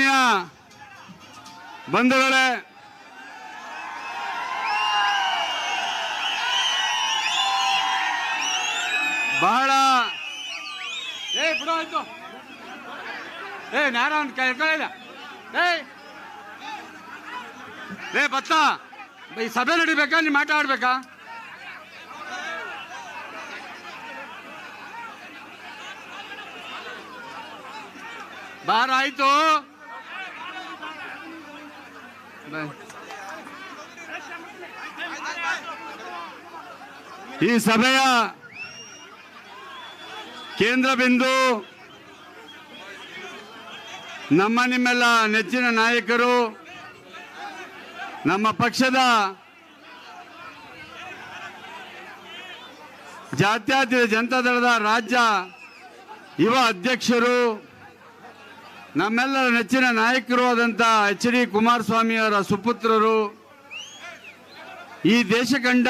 ಆತ್ಮೀಯ ಬಂಧುಗಳೇ. ಬಹಳ. ಏ, ಬಿಡು, ಆಯ್ತು. ಏ ನ್ಯಾರ ಒಂದು ಕೇಳ್ಕೊಳ್ಳಿಲ್ಲ ಏ. ಬತ್ತ ಈ ಸಭೆ ನಡಿಬೇಕಾ? ನೀನು ಮಾತಾಡ್ಬೇಕಾ? ಬಾರ, ಆಯ್ತು. ಈ ಸಭೆಯ ಕೇಂದ್ರ ಬಿಂದು ನಮ್ಮ ನಿಮ್ಮೆಲ್ಲ ನೆಚ್ಚಿನ ನಾಯಕರು, ನಮ್ಮ ಪಕ್ಷದ ಜಾತ್ಯಾತೀತ ಜನತಾದಳದ ರಾಜ್ಯ ಯುವ ಅಧ್ಯಕ್ಷರು ನಮ್ಮೆಲ್ಲರ ನೆಚ್ಚಿನ ನಾಯಕರು ಆದಂಥ ಎಚ್ ಡಿ ಕುಮಾರಸ್ವಾಮಿಯವರ ಸುಪುತ್ರರು, ಈ ದೇಶ ಕಂಡ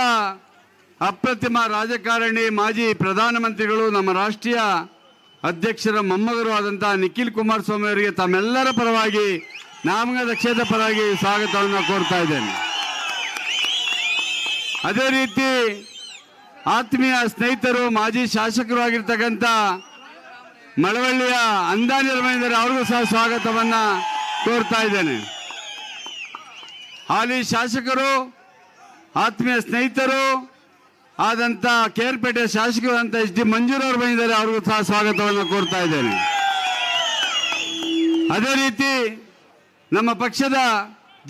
ಅಪ್ರತಿಮ ರಾಜಕಾರಣಿ ಮಾಜಿ ಪ್ರಧಾನಮಂತ್ರಿಗಳು, ನಮ್ಮ ರಾಷ್ಟ್ರೀಯ ಅಧ್ಯಕ್ಷರ ಮೊಮ್ಮಗರು ಆದಂಥ ನಿಖಿಲ್ ಕುಮಾರಸ್ವಾಮಿ ಅವರಿಗೆ ತಮ್ಮೆಲ್ಲರ ಪರವಾಗಿ, ನಾಮಗದ ಕ್ಷೇತ್ರ ಪರವಾಗಿ ಸ್ವಾಗತವನ್ನು ಕೋರ್ತಾ ಇದ್ದೇನೆ. ಅದೇ ರೀತಿ ಆತ್ಮೀಯ ಸ್ನೇಹಿತರು, ಮಾಜಿ ಶಾಸಕರು ಆಗಿರ್ತಕ್ಕಂಥ ಮಳವಳ್ಳಿಯ ಅಂದಾನಿ ನಿರ್ಮಣಿದರೆ ಅವ್ರಿಗೂ ಸಹ ಸ್ವಾಗತವನ್ನ ಕೋರ್ತಾ ಇದ್ದೇನೆ. ಹಾಲಿ ಶಾಸಕರು, ಆತ್ಮೀಯ ಸ್ನೇಹಿತರು ಆದಂಥ ಕೇರ್ಪೇಟೆ ಶಾಸಕರು ಅಂತ ಎಚ್ ಡಿ ಮಂಜೂರ್ ಅವರು ಬಂದಿದ್ದಾರೆ, ಅವ್ರಿಗೂ ಸಹ ಸ್ವಾಗತವನ್ನು ಕೋರ್ತಾ ಇದ್ದೇನೆ. ಅದೇ ರೀತಿ ನಮ್ಮ ಪಕ್ಷದ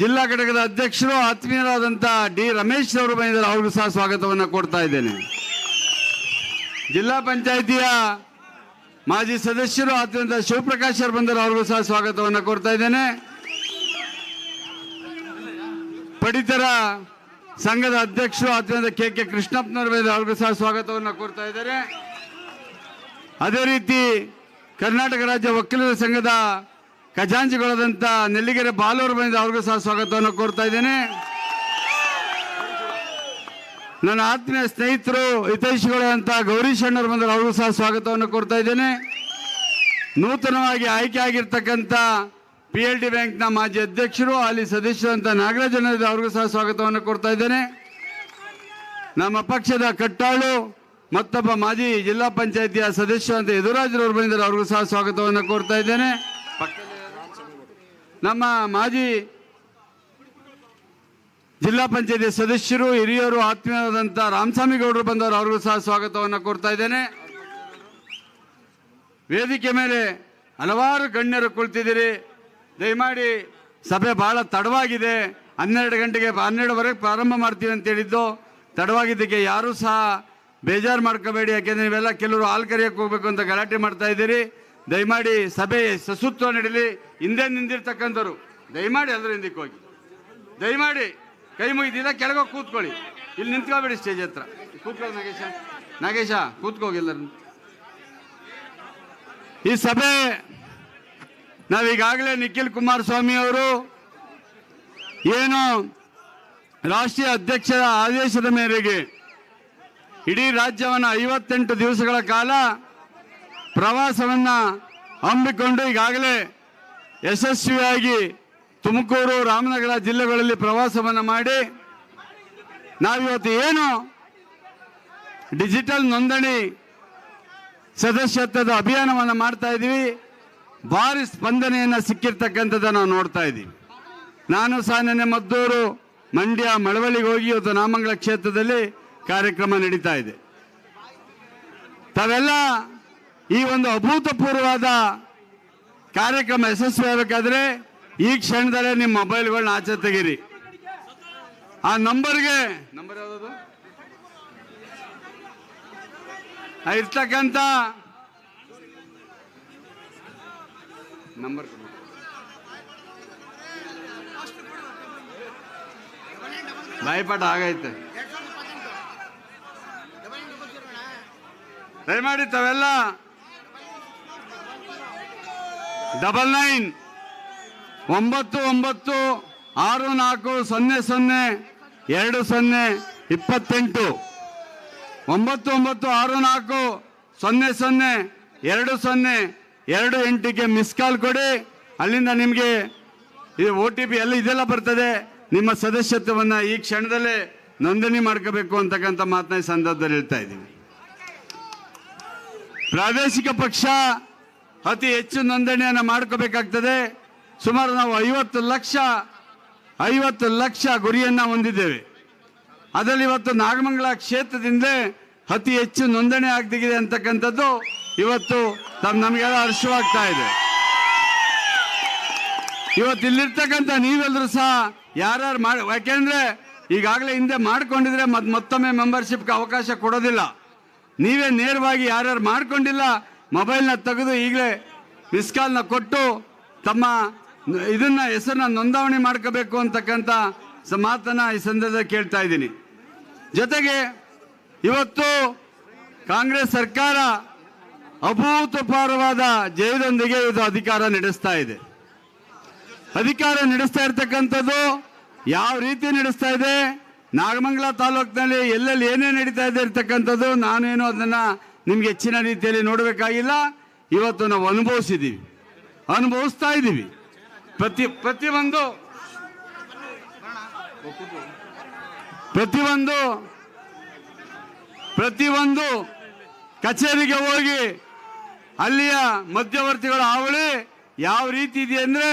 ಜಿಲ್ಲಾ ಘಟಕದ ಅಧ್ಯಕ್ಷರು ಆತ್ಮೀಯರಾದಂಥ ಡಿ ರಮೇಶ್ ಅವರು ಬಂದಿದ್ದಾರೆ, ಅವ್ರಿಗೂ ಸಹ ಸ್ವಾಗತವನ್ನು ಕೊಡ್ತಾ ಇದ್ದೇನೆ. ಜಿಲ್ಲಾ ಪಂಚಾಯಿತಿಯ ಮಾಜಿ ಸದಸ್ಯರು ಆದ್ದರಿಂದ ಶಿವಪ್ರಕಾಶ್ ಅವರು ಬಂದರು ಅವ್ರಿಗೂ ಸಹ ಸ್ವಾಗತವನ್ನು ಕೊಡ್ತಾ ಇದ್ದೇನೆ. ಪಡಿತರ ಸಂಘದ ಅಧ್ಯಕ್ಷರು ಆದ್ದರಿಂದ ಕೆ ಕೆ ಕೃಷ್ಣಪ್ಪನವರು ಅವ್ರಿಗೂ ಸಹ ಸ್ವಾಗತವನ್ನು ಕೊಡ್ತಾ ಇದ್ದಾರೆ ಅದೇ ರೀತಿ ಕರ್ನಾಟಕ ರಾಜ್ಯ ವಕೀಲರ ಸಂಘದ ಖಜಾಂಚಿಗಳಾದಂಥ ನೆಲ್ಲಿಗೆರೆ ಬಾಲೂರು ಬಂದಿದ್ದ ಅವ್ರಿಗೂ ಸಹ ಸ್ವಾಗತವನ್ನು ಕೋರ್ತಾ ಇದ್ದೇನೆ. ನನ್ನ ಆತ್ಮೀಯ ಸ್ನೇಹಿತರು, ಹಿತೈಷಿಗಳು ಅಂತ ಅಣ್ಣರು ಬಂದರು ಅವ್ರಿಗೂ ಸಹ ಸ್ವಾಗತವನ್ನು ಕೊಡ್ತಾ ಇದ್ದೇನೆ. ನೂತನವಾಗಿ ಆಯ್ಕೆ ಆಗಿರ್ತಕ್ಕಂಥ ಪಿ ಎಲ್ ಡಿ ಬ್ಯಾಂಕ್ನ ಮಾಜಿ ಅಧ್ಯಕ್ಷರು ಅಲ್ಲಿ ಸದಸ್ಯರು ಅಂತ ನಾಗರಾಜ್ ಅಣ್ಣ ಅವ್ರಿಗೂ ಸಹ ಸ್ವಾಗತವನ್ನು ಕೊಡ್ತಾ ಇದ್ದೇನೆ. ನಮ್ಮ ಪಕ್ಷದ ಕಟ್ಟಾಳು, ಮತ್ತೊಬ್ಬ ಮಾಜಿ ಜಿಲ್ಲಾ ಪಂಚಾಯಿತಿಯ ಸದಸ್ಯ ಅಂತ ಯದುರಾಜ್ರವರು ಬಂದಿದ್ದಾರೆ ಅವ್ರಿಗೂ ಸಹ ಸ್ವಾಗತವನ್ನು ಕೋರ್ತಾ ಇದ್ದೇನೆ. ನಮ್ಮ ಮಾಜಿ ಜಿಲ್ಲಾ ಪಂಚಾಯತಿ ಸದಸ್ಯರು, ಹಿರಿಯರು ಆತ್ಮೀಯರಾದಂಥ ರಾಮಸ್ವಾಮಿ ಗೌಡರು ಬಂದವರು, ಅವ್ರಿಗೂ ಸಹ ಸ್ವಾಗತವನ್ನು ಕೊಡ್ತಾ ಇದ್ದೇನೆ. ವೇದಿಕೆ ಮೇಲೆ ಹಲವಾರು ಗಣ್ಯರು ಕುಳಿತಿದ್ದೀರಿ. ದಯಮಾಡಿ ಸಭೆ ಬಹಳ ತಡವಾಗಿದೆ. ಹನ್ನೆರಡು ಗಂಟೆಗೆ, ಹನ್ನೆರಡುವರೆಗೆ ಪ್ರಾರಂಭ ಮಾಡ್ತೀವಿ ಅಂತ ಹೇಳಿದ್ದು, ತಡವಾಗಿದ್ದಕ್ಕೆ ಯಾರೂ ಸಹ ಬೇಜಾರು ಮಾಡ್ಕೋಬೇಡಿ. ಯಾಕೆಂದ್ರೆ ನೀವೆಲ್ಲ ಕೆಲವರು ಹಾಲು ಕರೆಯೋಕ್ಕೆ ಹೋಗ್ಬೇಕು ಅಂತ ಗಲಾಟೆ ಮಾಡ್ತಾ ಇದ್ದೀರಿ. ದಯಮಾಡಿ ಸಭೆ ಸಸುತ್ವ ನಡೀಲಿ. ಹಿಂದೆ ನಿಂದಿರ್ತಕ್ಕಂಥವ್ರು ದಯಮಾಡಿ ಎಲ್ಲರ ಹಿಂದಕ್ಕೆ ಹೋಗಿ. ದಯಮಾಡಿ ಕೈ ಮುಗಿದಿಲ್ಲ, ಕೆಳಗೆ ಹೋಗಿ ಕೂತ್ಕೊಳ್ಳಿ. ಇಲ್ಲಿ ನಿಂತ್ಕೋಬೇಡಿ ಸ್ಟೇಜ್ ಹತ್ರ. ಕೂತ್ಕೊಳ್ಳಿ ನಾಗೇಶ. ನಾಗೇಶ, ಕೂತ್ಕೋಗಿ ಎಲ್ಲರೂ ಈ ಸಭೆ ನಾವೀಗಾಗಲೇ ನಿಖಿಲ್ ಕುಮಾರಸ್ವಾಮಿ ಅವರು ಏನು ರಾಷ್ಟ್ರೀಯ ಅಧ್ಯಕ್ಷರ ಆದೇಶದ ಮೇರೆಗೆ ಇಡೀ ರಾಜ್ಯವನ್ನು ಐವತ್ತೆಂಟು ದಿವಸಗಳ ಕಾಲ ಪ್ರವಾಸವನ್ನು ಹಮ್ಮಿಕೊಂಡು ಈಗಾಗಲೇ ಯಶಸ್ವಿಯಾಗಿ ತುಮಕೂರು, ರಾಮನಗರ ಜಿಲ್ಲೆಗಳಲ್ಲಿ ಪ್ರವಾಸವನ್ನು ಮಾಡಿ ನಾವಿವತ್ತು ಏನು ಡಿಜಿಟಲ್ ನೋಂದಣಿ ಸದಸ್ಯತ್ವದ ಅಭಿಯಾನವನ್ನು ಮಾಡ್ತಾ ಇದ್ದೀವಿ. ಭಾರಿ ಸ್ಪಂದನೆಯನ್ನು ಸಿಕ್ಕಿರ್ತಕ್ಕಂಥದ್ದನ್ನು ನಾವು ನೋಡ್ತಾ ಇದ್ದೀವಿ. ನಾನು ಸಹ ನಿನ್ನೆ ಮದ್ದೂರು, ಮಂಡ್ಯ, ಮಳವಳ್ಳಿಗೆ ಹೋಗಿ ಇವತ್ತು ನಾಮಂಗಲ ಕ್ಷೇತ್ರದಲ್ಲಿ ಕಾರ್ಯಕ್ರಮ ನಡೀತಾ ಇದೆ. ತಾವೆಲ್ಲ ಈ ಒಂದು ಅಭೂತಪೂರ್ವವಾದ ಕಾರ್ಯಕ್ರಮ ಯಶಸ್ವಿ ಆಗಬೇಕಾದ್ರೆ ಈ ಕ್ಷಣದಲ್ಲೇ ನಿಮ್ಮ ಮೊಬೈಲ್ಗಳನ್ನ ಆಚೆ ತೆಗೀರಿ. ಆ ನಂಬರ್ಗೆ ನಂಬರ್ ಯಾವುದು ಇರ್ತಕ್ಕಂಥ ನಂಬರ್ ಭಯಪಟ್ಟ ಆಗೈತೆ ದಯಮಾಡಿ ತಾವೆಲ್ಲ ಡಬಲ್ ನೈನ್ ಒಂಬತ್ತು ಒಂಬತ್ತು, ಆರು, ನಾಲ್ಕು, ಸೊನ್ನೆ ಸೊನ್ನೆ, ಎರಡು, ಸೊನ್ನೆ, ಇಪ್ಪತ್ತೆಂಟು. ಒಂಬತ್ತು ಒಂಬತ್ತು, ಆರು, ನಾಲ್ಕು, ಸೊನ್ನೆ ಸೊನ್ನೆ, ಎರಡು ಸೊನ್ನೆ, ಎರಡು, ಎಂಟಿಗೆ ಮಿಸ್ ಕಾಲ್ ಕೊಡಿ. ಅಲ್ಲಿಂದ ನಿಮಗೆ ಇದು ಓ ಟಿ ಪಿ ಎಲ್ಲ ಇದೆಲ್ಲ ಬರ್ತದೆ. ನಿಮ್ಮ ಸದಸ್ಯತ್ವವನ್ನು ಈ ಕ್ಷಣದಲ್ಲೇ ನೋಂದಣಿ ಮಾಡ್ಕೋಬೇಕು ಅಂತಕ್ಕಂಥ ಮಾತನ್ನ ಈ ಸಂದರ್ಭದಲ್ಲಿ ಹೇಳ್ತಾ ಇದ್ದೀವಿ ಪ್ರಾದೇಶಿಕ ಪಕ್ಷ ಅತಿ ಹೆಚ್ಚು ನೋಂದಣಿಯನ್ನು ಮಾಡ್ಕೋಬೇಕಾಗ್ತದೆ. ಸುಮಾರು ನಾವು ಐವತ್ತು ಲಕ್ಷ ಐವತ್ತು ಲಕ್ಷ ಗುರಿಯನ್ನು ಹೊಂದಿದ್ದೇವೆ. ಅದರಲ್ಲಿ ಇವತ್ತು ನಾಗಮಂಗಲ ಕ್ಷೇತ್ರದಿಂದ ಅತಿ ಹೆಚ್ಚು ನೋಂದಣಿ ಆಗ್ತಿದೆ ಅಂತಕ್ಕಂಥದ್ದು ಇವತ್ತು ತಮ್ಮ ನಮಗೆಲ್ಲ ಹರ್ಷವಾಗ್ತಾ ಇದೆ. ಇವತ್ತು ಇಲ್ಲಿರ್ತಕ್ಕಂಥ ನೀವೆಲ್ಲರೂ ಸಹ ಯಾರ್ಯಾರು ಮಾಡಿ, ಯಾಕೆಂದ್ರೆ ಈಗಾಗಲೇ ಹಿಂದೆ ಮಾಡ್ಕೊಂಡಿದ್ರೆ ಮತ್ತೆ ಮತ್ತೊಮ್ಮೆ ಮೆಂಬರ್ಶಿಪ್ಗೆ ಅವಕಾಶ ಕೊಡೋದಿಲ್ಲ. ನೀವೇ ನೇರವಾಗಿ ಯಾರ್ಯಾರು ಮಾಡ್ಕೊಂಡಿಲ್ಲ, ಮೊಬೈಲ್ನ ತೆಗೆದು ಈಗಲೇ ಮಿಸ್ ಕಾಲ್ನ ಕೊಟ್ಟು ತಮ್ಮ ಇದನ್ನ ಹೆಸರನ್ನ ನೋಂದಾವಣಿ ಮಾಡ್ಕೋಬೇಕು ಅಂತಕ್ಕಂಥ ಮಾತನ್ನ ಈ ಸಂದರ್ಭದಲ್ಲಿ ಕೇಳ್ತಾ ಇದ್ದೀನಿ. ಜೊತೆಗೆ ಇವತ್ತು ಕಾಂಗ್ರೆಸ್ ಸರ್ಕಾರ ಅಭೂತಪೂರ್ವವಾದ ಜಯದೊಂದಿಗೆ ಇದು ಅಧಿಕಾರ ನಡೆಸ್ತಾ ಇದೆ. ಅಧಿಕಾರ ನಡೆಸ್ತಾ ಇರ್ತಕ್ಕಂಥದ್ದು ಯಾವ ರೀತಿ ನಡೆಸ್ತಾ ಇದೆ, ನಾಗಮಂಗಲ ತಾಲೂಕಿನಲ್ಲಿ ಎಲ್ಲೆಲ್ಲಿ ಏನೇ ನಡೀತಾ ಇದೆ ಇರ್ತಕ್ಕಂಥದ್ದು ನಾನೇನು ಅದನ್ನ ನಿಮ್ಗೆ ಹೆಚ್ಚಿನ ರೀತಿಯಲ್ಲಿ ನೋಡಬೇಕಾಗಿಲ್ಲ. ಇವತ್ತು ನಾವು ಅನುಭವಿಸಿದ್ದೀವಿ ಅನುಭವಿಸ್ತಾ ಇದ್ದೀವಿ. ಪ್ರತಿ, ಪ್ರತಿಯೊಂದು ಪ್ರತಿಯೊಂದು ಪ್ರತಿಯೊಂದು ಕಚೇರಿಗೆ ಹೋಗಿ ಅಲ್ಲಿಯ ಮಧ್ಯವರ್ತಿಗಳ ಹಾವಳಿ ಯಾವ ರೀತಿ ಇದೆ ಅಂದರೆ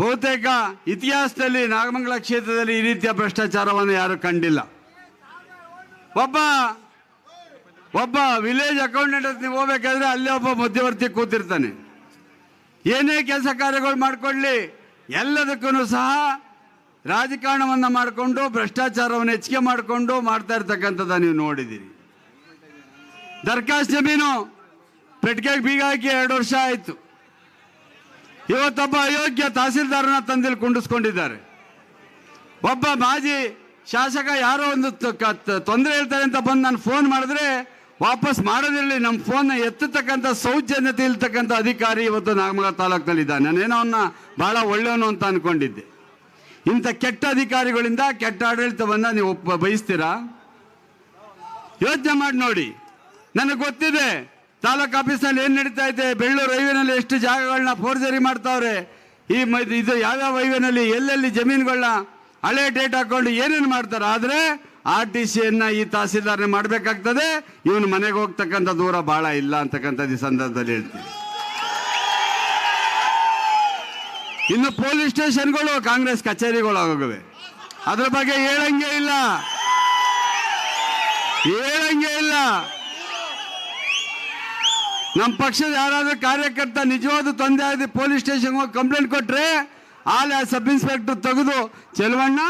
ಬಹುತೇಕ ಇತಿಹಾಸದಲ್ಲಿ ನಾಗಮಂಗಲ ಕ್ಷೇತ್ರದಲ್ಲಿ ಈ ರೀತಿಯ ಭ್ರಷ್ಟಾಚಾರವನ್ನು ಯಾರು ಕಂಡಿಲ್ಲ. ಒಬ್ಬ ಒಬ್ಬ ವಿಲೇಜ್ ಅಕೌಂಟೆಂಟ್ ಹೋಗ್ಬೇಕಾದ್ರೆ ಅಲ್ಲಿ ಒಬ್ಬ ಮಧ್ಯವರ್ತಿ ಕೂತಿರ್ತಾನೆ. ಏನೇ ಕೆಲಸ ಕಾರ್ಯಗಳು ಮಾಡಿಕೊಳ್ಳಿ ಎಲ್ಲದಕ್ಕೂ ಸಹ ರಾಜಕಾರಣವನ್ನು ಮಾಡಿಕೊಂಡು, ಭ್ರಷ್ಟಾಚಾರವನ್ನು ಹೆಚ್ಚಿಗೆ ಮಾಡಿಕೊಂಡು ಮಾಡ್ತಾ ಇರ್ತಕ್ಕಂಥದ್ದು ನೀವು ನೋಡಿದ್ದೀರಿ ದರ್ಖಾಸ್ತ್ ಜಮೀನು ಪೆಟ್ಟಿಗೆಗೆ ಬೀಗ ಹಾಕಿ ಎರಡು ವರ್ಷ ಆಯಿತು. ಇವತ್ತೊಬ್ಬ ಅಯೋಗ್ಯ ತಹಸೀಲ್ದಾರನ ತಂದಿಲ್ಲಿ ಕುಂಡಿಸ್ಕೊಂಡಿದ್ದಾರೆ. ಒಬ್ಬ ಮಾಜಿ ಶಾಸಕ ಯಾರೋ ಒಂದು ತೊಂದರೆ ಹೇಳ್ತಾರೆ ಅಂತ ಬಂದು ನಾನು ಫೋನ್ ಮಾಡಿದ್ರೆ ವಾಪಸ್ ಮಾಡೋದಿರಲಿ ನಮ್ಮ ಫೋನ್ನ ಎತ್ತತಕ್ಕಂಥ ಸೌಜನ್ಯತೆ ಇಲ್ತಕ್ಕಂಥ ಅಧಿಕಾರಿ ಇವತ್ತು ನಾಗಮಂಗಲ ತಾಲೂಕಿನಲ್ಲಿದ್ದಾನೆ. ನಾನೇನೋ ಅವನ್ನ ಭಾಳ ಒಳ್ಳೆಯವನು ಅಂತ ಅಂದ್ಕೊಂಡಿದ್ದೆ ಇಂಥ ಕೆಟ್ಟ ಅಧಿಕಾರಿಗಳಿಂದ ಕೆಟ್ಟ ಆಡಳಿತವನ್ನು ನೀವು ಬಯಸ್ತೀರಾ? ಯೋಚನೆ ಮಾಡಿ ನೋಡಿ. ನನಗೆ ಗೊತ್ತಿದೆ, ತಾಲೂಕು ಆಫೀಸ್ನಲ್ಲಿ ಏನು ನಡೀತಾ ಇದೆ? ಬೆಳ್ಳೂರು ಹೈವೇನಲ್ಲಿ ಎಷ್ಟು ಜಾಗಗಳನ್ನ ಫೋರ್ಜರಿ ಮಾಡ್ತಾವ್ರೆ? ಈ ಇದು ಯಾವ್ಯಾವ ಹೈವೇನಲ್ಲಿ, ಎಲ್ಲೆಲ್ಲಿ ಜಮೀನುಗಳನ್ನ ಹಳೆ ಡೇಟ್ ಹಾಕೊಂಡು ಏನೇನು ಮಾಡ್ತಾರೆ? ಆದರೆ ಆರ್ ಟಿ ಸಿಯನ್ನ ಈ ತಹಸೀಲ್ದಾರ್ನೇ ಮಾಡಬೇಕಾಗ್ತದೆ. ಇವನು ಮನೆಗೆ ಹೋಗ್ತಕ್ಕಂಥ ದೂರ ಬಹಳ ಇಲ್ಲ ಅಂತಕ್ಕಂಥದ್ದು ಈ ಸಂದರ್ಭದಲ್ಲಿ ಹೇಳ್ತೀನಿ. ಇನ್ನು ಪೊಲೀಸ್ ಸ್ಟೇಷನ್ಗಳು, ಕಾಂಗ್ರೆಸ್ ಕಚೇರಿಗಳು ಆಗೋಗಿವೆ ಅದ್ರ ಬಗ್ಗೆ ಹೇಳಂಗೆ ಇಲ್ಲ. ಹೇಳಂಗೆ ಇಲ್ಲ. ನಮ್ಮ ಪಕ್ಷದ ಯಾರಾದರೂ ಕಾರ್ಯಕರ್ತ ನಿಜವಾದ ತೊಂದರೆ ಆಗಿದೆ ಪೊಲೀಸ್ ಸ್ಟೇಷನ್ ಹೋಗಿ ಕಂಪ್ಲೇಂಟ್ ಕೊಟ್ಟರೆ ಆಲೆ ಸಬ್ ಇನ್ಸ್ಪೆಕ್ಟರ್ ತೆಗೆದು, ಚೆಲುವಣ್ಣ?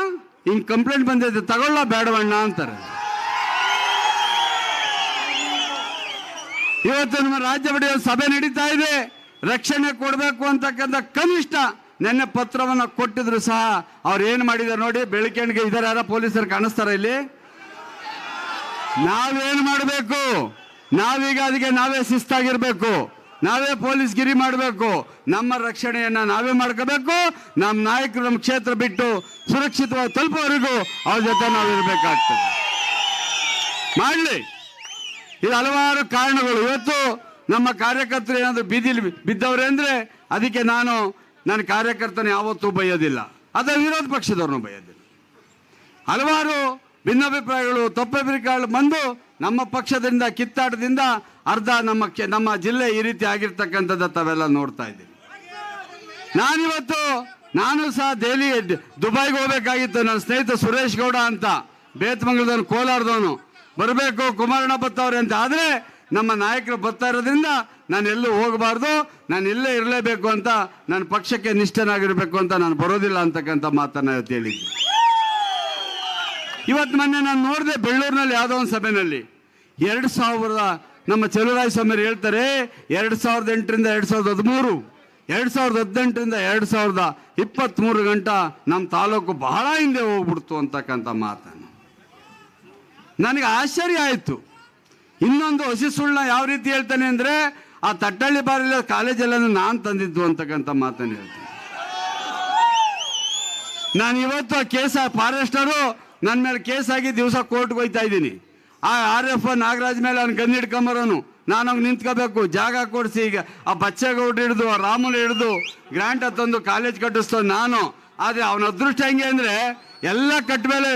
ಹಿಂಗ್ ಕಂಪ್ಲೇಂಟ್ ಬಂದೈತೆ ತಗೊಳ್ಳ ಬೇಡವಣ್ಣ ಅಂತಾರೆ. ಇವತ್ತು ನಮ್ಮ ರಾಜ್ಯ ಬಡಿಯ ಸಭೆ ನಡೀತಾ ಇದೆ. ರಕ್ಷಣೆ ಕೊಡಬೇಕು ಅಂತಕ್ಕಂಥ ಕನಿಷ್ಠ ನೆನ್ನೆ ಪತ್ರವನ್ನು ಕೊಟ್ಟಿದ್ರು ಸಹ. ಅವ್ರು ಏನು ಮಾಡಿದ್ದಾರೆ ನೋಡಿ ಬೆಳಕಿಗೆ ಇದಾರೆ, ಯಾರ ಪೊಲೀಸರು ಕಾಣಿಸ್ತಾರೆ ಇಲ್ಲಿ? ನಾವೇನು ಮಾಡಬೇಕು? ನಾವೀಗ ಅದಕ್ಕೆ ನಾವೇ ಶಿಸ್ತಾಗಿರ್ಬೇಕು. ನಾವೇ ಪೊಲೀಸ್ ಗಿರಿ ಮಾಡಬೇಕು. ನಮ್ಮ ರಕ್ಷಣೆಯನ್ನ ನಾವೇ ಮಾಡ್ಕೋಬೇಕು. ನಮ್ಮ ನಾಯಕರು ನಮ್ಮ ಕ್ಷೇತ್ರ ಬಿಟ್ಟು ಸುರಕ್ಷಿತವಾಗಿ ತಲುಪೋವರೆಗೂ ಅವ್ರ ಜೊತೆ ನಾವು ಇರಬೇಕಾಗ್ತದೆ. ಮಾಡಲಿ. ಇದು ಹಲವಾರು ಕಾರಣಗಳು. ಇವತ್ತು ನಮ್ಮ ಕಾರ್ಯಕರ್ತರು ಏನಾದರೂ ಬೀದಿಲಿ ಬಿದ್ದವ್ರೆ ಅಂದರೆ ಅದಕ್ಕೆ ನಾನು ನನ್ನ ಕಾರ್ಯಕರ್ತನ ಯಾವತ್ತೂ ಬಯ್ಯೋದಿಲ್ಲ. ಅದರ ವಿರೋಧ ಪಕ್ಷದವ್ರನ್ನೂ ಬಯ್ಯೋದಿಲ್ಲ. ಹಲವಾರು ಭಿನ್ನಾಭಿಪ್ರಾಯಗಳು ತಪ್ಪಭಿಪ್ರಾಯಗಳು ಬಂದು ನಮ್ಮ ಪಕ್ಷದಿಂದ, ಕಿತ್ತಾಟದಿಂದ ಅರ್ಧ ನಮ್ಮ ನಮ್ಮ ಜಿಲ್ಲೆ ಈ ರೀತಿ ಆಗಿರ್ತಕ್ಕಂಥದ್ದು ತಾವೆಲ್ಲ ನೋಡ್ತಾ ಇದ್ದೀವಿ ನಾನಿವತ್ತು, ನಾನು ಸಹ ದೆಹಲಿ, ದುಬೈಗೆ ಹೋಗ್ಬೇಕಾಗಿತ್ತು. ನನ್ನ ಸ್ನೇಹಿತ ಸುರೇಶ್ ಗೌಡ ಅಂತ, ಬೇತ್ಮಂಗಲದವನು, ಕೋಲಾರದವನು. ಬರಬೇಕು ಕುಮಾರಣ್ಣ ಬತ್ತವ್ರೆ ಅಂತ. ಆದರೆ ನಮ್ಮ ನಾಯಕರು ಬರ್ತಾ ಇರೋದ್ರಿಂದ ನಾನು ಎಲ್ಲೂ ಹೋಗಬಾರ್ದು, ನಾನು ಇಲ್ಲೇ ಇರಲೇಬೇಕು ಅಂತ, ನನ್ನ ಪಕ್ಷಕ್ಕೆ ನಿಷ್ಠನಾಗಿರಬೇಕು ಅಂತ ನಾನು ಬರೋದಿಲ್ಲ ಅಂತಕ್ಕಂಥ ಮಾತನ್ನು ಹೇಳಿದ್ದೆ ಇವತ್ತು ಮೊನ್ನೆ ನಾನು ನೋಡಿದೆ ಬೆಳ್ಳೂರಿನಲ್ಲಿ ಯಾವುದೋ ಒಂದು ಸಭೆಯಲ್ಲಿ ಎರಡು ಸಾವಿರದ, ನಮ್ಮ ಚಲುವರಾಯ ಸ್ವಾಮಿಯರು ಹೇಳ್ತಾರೆ, ಎರಡು ಸಾವಿರದ ಎಂಟರಿಂದ ಎರಡು ಸಾವಿರದ ಹದಿಮೂರು, ಎರಡು ಸಾವಿರದ ಹದಿನೆಂಟರಿಂದ ಎರಡು ಸಾವಿರದ ಇಪ್ಪತ್ತ್ಮೂರು ಗಂಟ ನಮ್ಮ ತಾಲೂಕು ಬಹಳ ಹಿಂದೆ ಹೋಗ್ಬಿಡ್ತು ಅಂತಕ್ಕಂಥ ಮಾತನ್ನು. ನನಗೆ ಆಶ್ಚರ್ಯ ಆಯಿತು. ಇನ್ನೊಂದು ಹಸಿ ಸುಳ್ಳನ್ನ ಯಾವ ರೀತಿ ಹೇಳ್ತಾನೆ ಅಂದರೆ, ಆ ತಟ್ಟಳ್ಳಿ ಬಾರಿಲ್ಲ ಕಾಲೇಜೆಲ್ಲ ನಾನು ತಂದಿದ್ದು ಅಂತಕ್ಕಂಥ ಮಾತನ್ನು ಹೇಳ್ತೀನಿ. ನಾನು ಇವತ್ತು ಆ ಕೇಸ ಫಾರೆಸ್ಟರು ನನ್ನ ಮೇಲೆ ಕೇಸ್ ಆಗಿ ದಿವಸ ಕೋರ್ಟ್ಗೆ ಹೋಗ್ತಾ ಇದ್ದೀನಿ. ಆ ಆರ್ ಎಫ್ ನಾಗರಾಜ್ ಮೇಲೆ ಅವ್ನು ಗನ್ ಹಿಡ್ಕೊಂಬರೋನು. ನಾನು ಅವ್ನಿಗೆ ನಿಂತ್ಕೋಬೇಕು. ಜಾಗ ಕೊಡಿಸಿ ಈಗ ಆ ಬಚ್ಚೇಗೌಡ್ರು ಹಿಡಿದು, ಆ ರಾಮುಲು ಹಿಡಿದು, ಗ್ರ್ಯಾಂಟ್ ತಂದು ಕಾಲೇಜ್ ಕಟ್ಟಿಸ್ತೋ ನಾನು. ಆದರೆ ಅವನ ಅದೃಷ್ಟ ಹೆಂಗೆ ಅಂದರೆ ಎಲ್ಲ ಕಟ್ಟ ಮೇಲೆ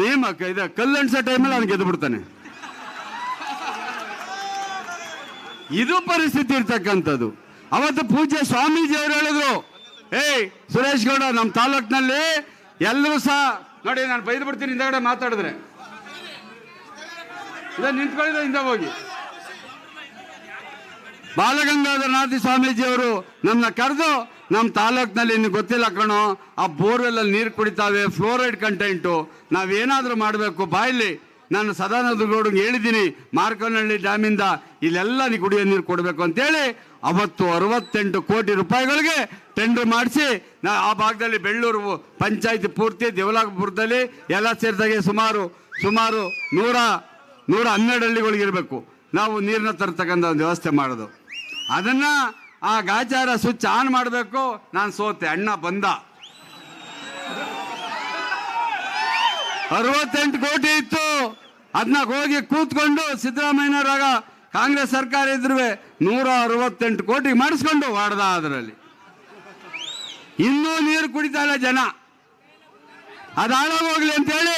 ನೇಮಕ ಇದು ಕಲ್ಲಣಿಸೋ ಟೈಮಲ್ಲಿ ಅವ್ನು ಗೆದ್ದು ಬಿಡ್ತಾನೆ. ಇದು ಪರಿಸ್ಥಿತಿ ಇರ್ತಕ್ಕಂಥದ್ದು. ಅವತ್ತು ಪೂಜ್ಯ ಸ್ವಾಮೀಜಿ ಅವರು ಹೇಳಿದ್ರು, ಏಯ್, ಸುರೇಶ್ ಗೌಡ ನಮ್ಮ ತಾಲೂಕಿನಲ್ಲಿ ಎಲ್ಲರೂ ಸಹ ನೋಡಿ, ನಾನು ಬೈದು ಬಿಡ್ತೀನಿ, ಹಿಂದಗಡೆ ಮಾತಾಡಿದ್ರೆ. ಇಲ್ಲ ನಿಂತ್ಕೊಳ್ಳಿದ್ರೆ ಹಿಂದೆ ಹೋಗಿ. ಬಾಲಗಂಗಾಧರನಾಥ ಸ್ವಾಮೀಜಿ ಅವರು ನಮ್ಮನ್ನ ಕರೆದು ನಮ್ಮ ತಾಲೂಕಿನಲ್ಲಿ ಇನ್ನು ಗೊತ್ತಿಲ್ಲ ಕಣೋ, ಆ ಬೋರ್ವೆಲ್ಲಲ್ಲಿ ನೀರು ಕುಡಿತಾವೆ, ಫ್ಲೋರೈಡ್ ಕಂಟೆಂಟು, ನಾವೇನಾದರೂ ಮಾಡಬೇಕು? ಬಾಯಲ್ಲಿ ನಾನು ಸದಾನಂದ ಗೌಡಂಗೆ ಹೇಳಿದ್ದೀನಿ, ಮಾರ್ಕನಹಳ್ಳಿ ಡ್ಯಾಮಿಂದ ಇಲ್ಲೆಲ್ಲ ನೀವು ಕುಡಿಯೋ ನೀರು ಕೊಡಬೇಕು ಅಂತೇಳಿ ಅವತ್ತು ಅರವತ್ತೆಂಟು ಕೋಟಿ ರೂಪಾಯಿಗಳಿಗೆ ಟೆಂಡರ್ ಮಾಡಿಸಿ, ನಾ ಆ ಭಾಗದಲ್ಲಿ ಬೆಳ್ಳೂರು ಪಂಚಾಯಿತಿ ಪೂರ್ತಿ, ದೇವಲಾಪುರದಲ್ಲಿ ಎಲ್ಲ ಸೇರಿದಾಗೆ ಸುಮಾರು ಸುಮಾರು ನೂರ ನೂರ ಹನ್ನೆರಡು ಹಳ್ಳಿಗಳಿಗಿರಬೇಕು ನಾವು ನೀರನ್ನ ತರ್ತಕ್ಕಂಥ ಒಂದು ವ್ಯವಸ್ಥೆ ಮಾಡೋದು. ಅದನ್ನು ಆ ಗಾಚಾರ ಸ್ವಿಚ್ ಆನ್ ಮಾಡಬೇಕು, ನಾನು ಸೋತೆ, ಅಣ್ಣ ಬಂದ. ಅರವತ್ತೆಂಟು ಕೋಟಿ ಇತ್ತು. ಅದನ್ನ ಹೋಗಿ ಕೂತ್ಕೊಂಡು ಸಿದ್ದರಾಮಯ್ಯನವರಾಗ ಕಾಂಗ್ರೆಸ್ ಸರ್ಕಾರ ಇದ್ರೂ ನೂರ ಅರವತ್ತೆಂಟು ಕೋಟಿ ಮಾಡಿಸ್ಕೊಂಡು ಹೊಡೆದ ಅದರಲ್ಲಿ. ಇನ್ನೂ ನೀರು ಕುಡಿತಾ ಇಲ್ಲ ಜನ. ಅದು ಹಾಳಾಗೋಗ್ಲಿ ಅಂತೇಳಿ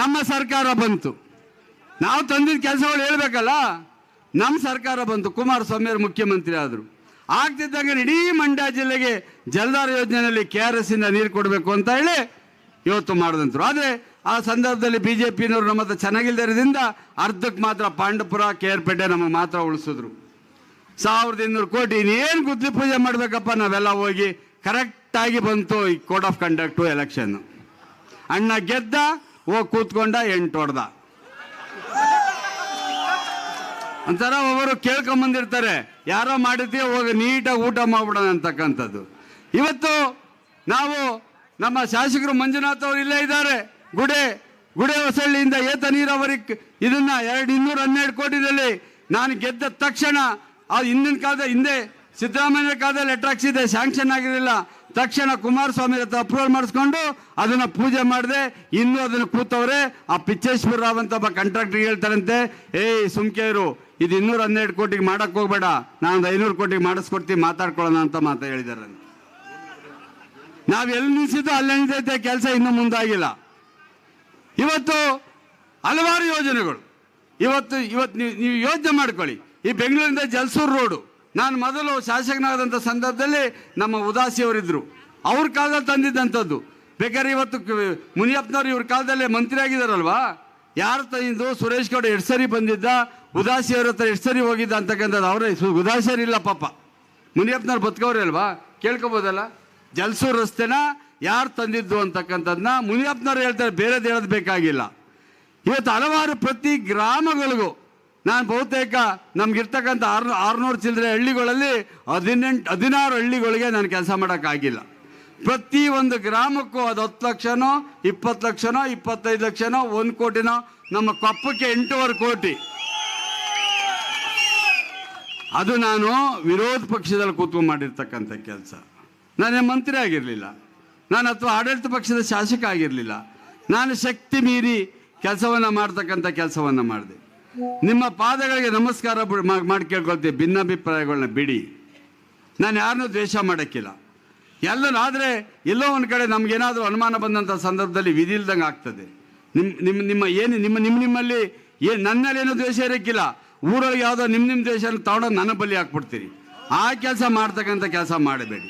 ನಮ್ಮ ಸರ್ಕಾರ ಬಂತು. ನಾವು ತಂದಿದ್ದ ಕೆಲಸಗಳು ಹೇಳ್ಬೇಕಲ್ಲ, ನಮ್ಮ ಸರ್ಕಾರ ಬಂತು. ಕುಮಾರಸ್ವಾಮಿ ಅವರು ಮುಖ್ಯಮಂತ್ರಿ ಆದರು. ಆಗ್ತಿದ್ದಂಗೆ ಇಡೀ ಮಂಡ್ಯ ಜಿಲ್ಲೆಗೆ ಜಲಧಾರ ಯೋಜನೆಯಲ್ಲಿ ಕೆ ಆರ್ ಎಸ್ ಇಂದ ನೀರು ಕೊಡಬೇಕು ಅಂತ ಹೇಳಿ ಇವತ್ತು ಮಾಡಿದಂತರು ಆದರೆ ಆ ಸಂದರ್ಭದಲ್ಲಿ ಬಿ ಜೆ ಪಿನವರು ನಮ್ಮ ಹತ್ರ ಚೆನ್ನಾಗಿಲ್ದಿರೋದ್ರಿಂದ ಅರ್ಧಕ್ಕೆ ಮಾತ್ರ ಪಾಂಡಪುರ ಕೇರ್ಪೇಟೆ ನಮಗೆ ಮಾತ್ರ ಉಳಿಸಿದ್ರು. ಸಾವಿರದ ಇನ್ನೂರು ಕೋಟಿ, ಇನ್ನೇನು ಗುದ್ಲಿ ಪೂಜೆ ಮಾಡಬೇಕಪ್ಪ, ನಾವೆಲ್ಲ ಹೋಗಿ ಕರೆಕ್ಟಾಗಿ ಬಂತು ಈ ಕೋಡ್ ಆಫ್ ಕಂಡಕ್ಟು ಎಲೆಕ್ಷನ್ನು ಅಣ್ಣ ಗೆದ್ದ, ಹೋಗಿ ಕೂತ್ಕೊಂಡ, ಎಂಟು ಹೊಡೆದ. ಒಂಥರ ಒಬ್ಬರು ಕೇಳ್ಕೊಂಬಂದಿರ್ತಾರೆ. ಯಾರೋ ಮಾಡಿದ್ಯೋ ಹೋಗಿ ನೀಟಾಗಿ ಊಟ ಮಾಡ್ಬಿಡೋಣ ಅಂತಕ್ಕಂಥದ್ದು. ಇವತ್ತು ನಾವು ನಮ್ಮ ಶಾಸಕರು ಮಂಜುನಾಥ್ ಅವರು ಇಲ್ಲೇ ಇದ್ದಾರೆ. ಗುಡೆ ಗುಡೆ ಹೊಸಳ್ಳಿಯಿಂದ ಏತ ನೀರಾವರಿ ಇದನ್ನ ಎರಡು ಇನ್ನೂರ ಹನ್ನೆರಡು ಕೋಟಿನಲ್ಲಿ ನಾನು ಗೆದ್ದ ತಕ್ಷಣ ಆ ಹಿಂದಿನ ಕಾಲದ ಹಿಂದೆ ಸಿದ್ದರಾಮಯ್ಯ ಕಾಲದಲ್ಲಿ ಲೆಟರ್ ಹಾಕ್ಸಿದೆ ಸ್ಯಾಂಕ್ಷನ್ ಆಗಿರಲಿಲ್ಲ. ತಕ್ಷಣ ಕುಮಾರಸ್ವಾಮಿ ಹತ್ರ ಅಪ್ರೂವಲ್ ಮಾಡಿಸ್ಕೊಂಡು ಅದನ್ನ ಪೂಜೆ ಮಾಡಿದೆ, ಇನ್ನೂ ಅದನ್ನು ಕೂತವ್ರೆ. ಆ ಪಿಚ್ಚೇಶ್ವರ ರಾವ್ ಅಂತ ಒಬ್ಬ ಕಾಂಟ್ರಾಕ್ಟರ್ ಹೇಳ್ತಾರಂತೆ, ಏಯ್ ಸುಮ್ಕೇರು, ಇದು ಇನ್ನೂರ ಹನ್ನೆರಡು ಕೋಟಿಗೆ ಮಾಡಕ್ಕೆ ಹೋಗ್ಬೇಡ. ನಾನು ಐನೂರು ಕೋಟಿಗೆ ಮಾಡಿಸ್ಕೊಡ್ತೀನಿ, ಮಾತಾಡ್ಕೊಳ್ಳೋಣ ಅಂತ ಮಾತಾ ಹೇಳಿದಾರೆ ನಾವು ಎಲ್ಲಿ ನಿಲ್ಸಿದ್ದು ಅಲ್ಲೇ ನಿಂತೈತೆ ಕೆಲಸ ಇನ್ನೂ ಮುಂದಾಗಿಲ್ಲ. ಇವತ್ತು ಹಲವಾರು ಯೋಜನೆಗಳು. ಇವತ್ತು ಇವತ್ತು ನೀವು ನೀವು ಯೋಜನೆ ಮಾಡ್ಕೊಳ್ಳಿ. ಈ ಬೆಂಗಳೂರಿಂದ ಜಲ್ಸೂರು ರೋಡು. ನಾನು ಮೊದಲು ಶಾಸಕನಾದಂಥ ಸಂದರ್ಭದಲ್ಲಿ ನಮ್ಮ ಉದಾಸಿಯವರಿದ್ದರು ಅವ್ರ ಕಾಲದಲ್ಲಿ ತಂದಿದ್ದಂಥದ್ದು. ಬೇಕಾದ್ರೆ ಇವತ್ತು ಮುನಿಯಪ್ಪನವರು ಇವ್ರ ಕಾಲದಲ್ಲಿ ಮಂತ್ರಿ ಆಗಿದಾರಲ್ವಾ ಯಾರು ತಂದಿದ್ದು ಸುರೇಶ್ ಗೌಡ ಎಷ್ಟು ಸರಿ ಬಂದಿದ್ದ ಉದಾಸಿಯವ್ರ ಹತ್ರ ಎಷ್ಟು ಸರಿ ಹೋಗಿದ್ದ ಅಂತಕ್ಕಂಥದ್ದು ಅವರೇ. ಉದಾಸಿಯರ್ ಇಲ್ಲ ಪಾಪ. ಮುನಿಯಪ್ಪನವ್ರು ಬದುಕವ್ರೆ ಅಲ್ವಾ? ಕೇಳ್ಕೊಬೋದಲ್ಲ? ಜಲ್ಸೂರು ರಸ್ತೆನ? ಯಾರು ತಂದಿದ್ದು ಅಂತಕ್ಕಂಥದ್ದನ್ನ ಮುನಿಯಪ್ಪನವ್ರು ಹೇಳ್ತಾರೆ ಬೇರೆ ಹೇಳೋದು ಬೇಕಾಗಿಲ್ಲ. ಇವತ್ತು ಹಲವಾರು ಪ್ರತಿ ಗ್ರಾಮಗಳಿಗೂ ನಾನು ಬಹುತೇಕ ನಮಗಿರ್ತಕ್ಕಂಥ ಆರು ಆರುನೂರು ಚಿಲ್ಲರೆ ಹಳ್ಳಿಗಳಲ್ಲಿ ಹದಿನೆಂಟು, ಹದಿನಾರು ಹಳ್ಳಿಗಳಿಗೆ ನಾನು ಕೆಲಸ ಮಾಡೋಕ್ಕಾಗಿಲ್ಲ. ಪ್ರತಿ ಒಂದು ಗ್ರಾಮಕ್ಕೂ ಅದು ಹತ್ತು ಲಕ್ಷನೋ, ಇಪ್ಪತ್ತು ಲಕ್ಷನೋ, ಇಪ್ಪತ್ತೈದು ಲಕ್ಷನೋ, ಒಂದು ಕೋಟಿನೋ, ನಮ್ಮ ಕಪ್ಪಕ್ಕೆ ಎಂಟೂವರೆ ಕೋಟಿ. ಅದು ನಾನು ವಿರೋಧ ಪಕ್ಷದಲ್ಲಿ ಕೂತ್ಕೊಂಡು ಮಾಡಿರ್ತಕ್ಕಂಥ ಕೆಲಸ. ನಾನೇ ಮಂತ್ರಿ ಆಗಿರಲಿಲ್ಲ. ನಾನು ಅಥವಾ ಆಡಳಿತ ಪಕ್ಷದ ಶಾಸಕ ಆಗಿರಲಿಲ್ಲ. ನಾನು ಶಕ್ತಿ ಮೀರಿ ಕೆಲಸವನ್ನು ಮಾಡ್ತಕ್ಕಂಥ ಕೆಲಸವನ್ನು ಮಾಡಿದೆ. ನಿಮ್ಮ ಪಾದಗಳಿಗೆ ನಮಸ್ಕಾರ ಮಾಡಿ ಕೇಳ್ಕೊಳ್ತೀವಿ. ಭಿನ್ನಾಭಿಪ್ರಾಯಗಳನ್ನ ಬಿಡಿ. ನಾನು ಯಾರನ್ನೂ ದ್ವೇಷ ಮಾಡೋಕ್ಕಿಲ್ಲ. ಎಲ್ಲರೂ ಆದರೆ ಎಲ್ಲೋ ಒಂದು ಕಡೆ ನಮಗೇನಾದರೂ ಅನುಮಾನ ಬಂದಂಥ ಸಂದರ್ಭದಲ್ಲಿ ವಿಧಿ ಇಲ್ದಂಗೆ ಆಗ್ತದೆ. ನಿಮ್ಮ ನಿಮ್ಮ ನಿಮ್ಮ ಏನು, ನಿಮ್ಮ ನಿಮ್ಮ ನಿಮ್ಮಲ್ಲಿ ಏನು ನನ್ನಲ್ಲೇನು ದ್ವೇಷ ಇರೋಕ್ಕಿಲ್ಲ. ಊರೊಳಗೆ ಯಾವುದೋ ನಿಮ್ಮ ನಿಮ್ಮ ದ್ವೇಷ ತಗೊಂಡೋಗಿ ನನ್ನ ಬಲಿ ಹಾಕ್ಬಿಡ್ತೀರಿ. ಆ ಕೆಲಸ ಮಾಡ್ತಕ್ಕಂಥ ಕೆಲಸ ಮಾಡಬೇಡಿ.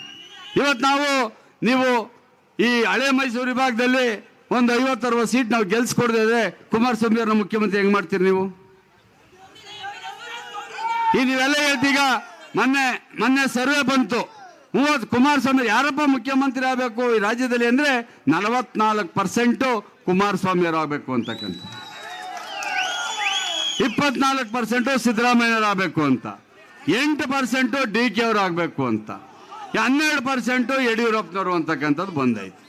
ಇವತ್ತು ನಾವು, ನೀವು ಈ ಹಳೆ ಮೈಸೂರು ವಿಭಾಗದಲ್ಲಿ ಒಂದು ಐವತ್ತರವತ್ತು ಸೀಟ್ ನಾವು ಗೆಲ್ಸ್ಕೊಡ್ದಿದ್ರೆ ಕುಮಾರಸ್ವಾಮಿ ಅವ್ರನ್ನ ಮುಖ್ಯಮಂತ್ರಿ ಹೆಂಗೆ ಮಾಡ್ತೀರಿ ನೀವು? ಈ ನೀವೆಲ್ಲ ಹೇಳ್ತೀಗ ಮೊನ್ನೆ ಮೊನ್ನೆ ಸರ್ವೆ ಬಂತು. ಮೂವತ್ತು ಕುಮಾರಸ್ವಾಮಿ ಯಾರಪ್ಪ ಮುಖ್ಯಮಂತ್ರಿ ಆಗಬೇಕು ಈ ರಾಜ್ಯದಲ್ಲಿ ಅಂದ್ರೆ ನಲವತ್ನಾಲ್ಕು ಪರ್ಸೆಂಟು ಕುಮಾರಸ್ವಾಮಿಯವರು ಆಗಬೇಕು ಅಂತಕ್ಕಂಥ. ಇಪ್ಪತ್ನಾಲ್ಕು ಪರ್ಸೆಂಟು ಸಿದ್ದರಾಮಯ್ಯವ್ರು ಆಗಬೇಕು ಅಂತ. ಎಂಟು ಪರ್ಸೆಂಟು ಡಿ ಕೆ ಅವರು ಆಗಬೇಕು ಅಂತ. ಹನ್ನೆರಡು ಪರ್ಸೆಂಟು ಯಡಿಯೂರಪ್ಪನವರು ಅಂತಕ್ಕಂಥದ್ದು ಬಂದೈತೆ.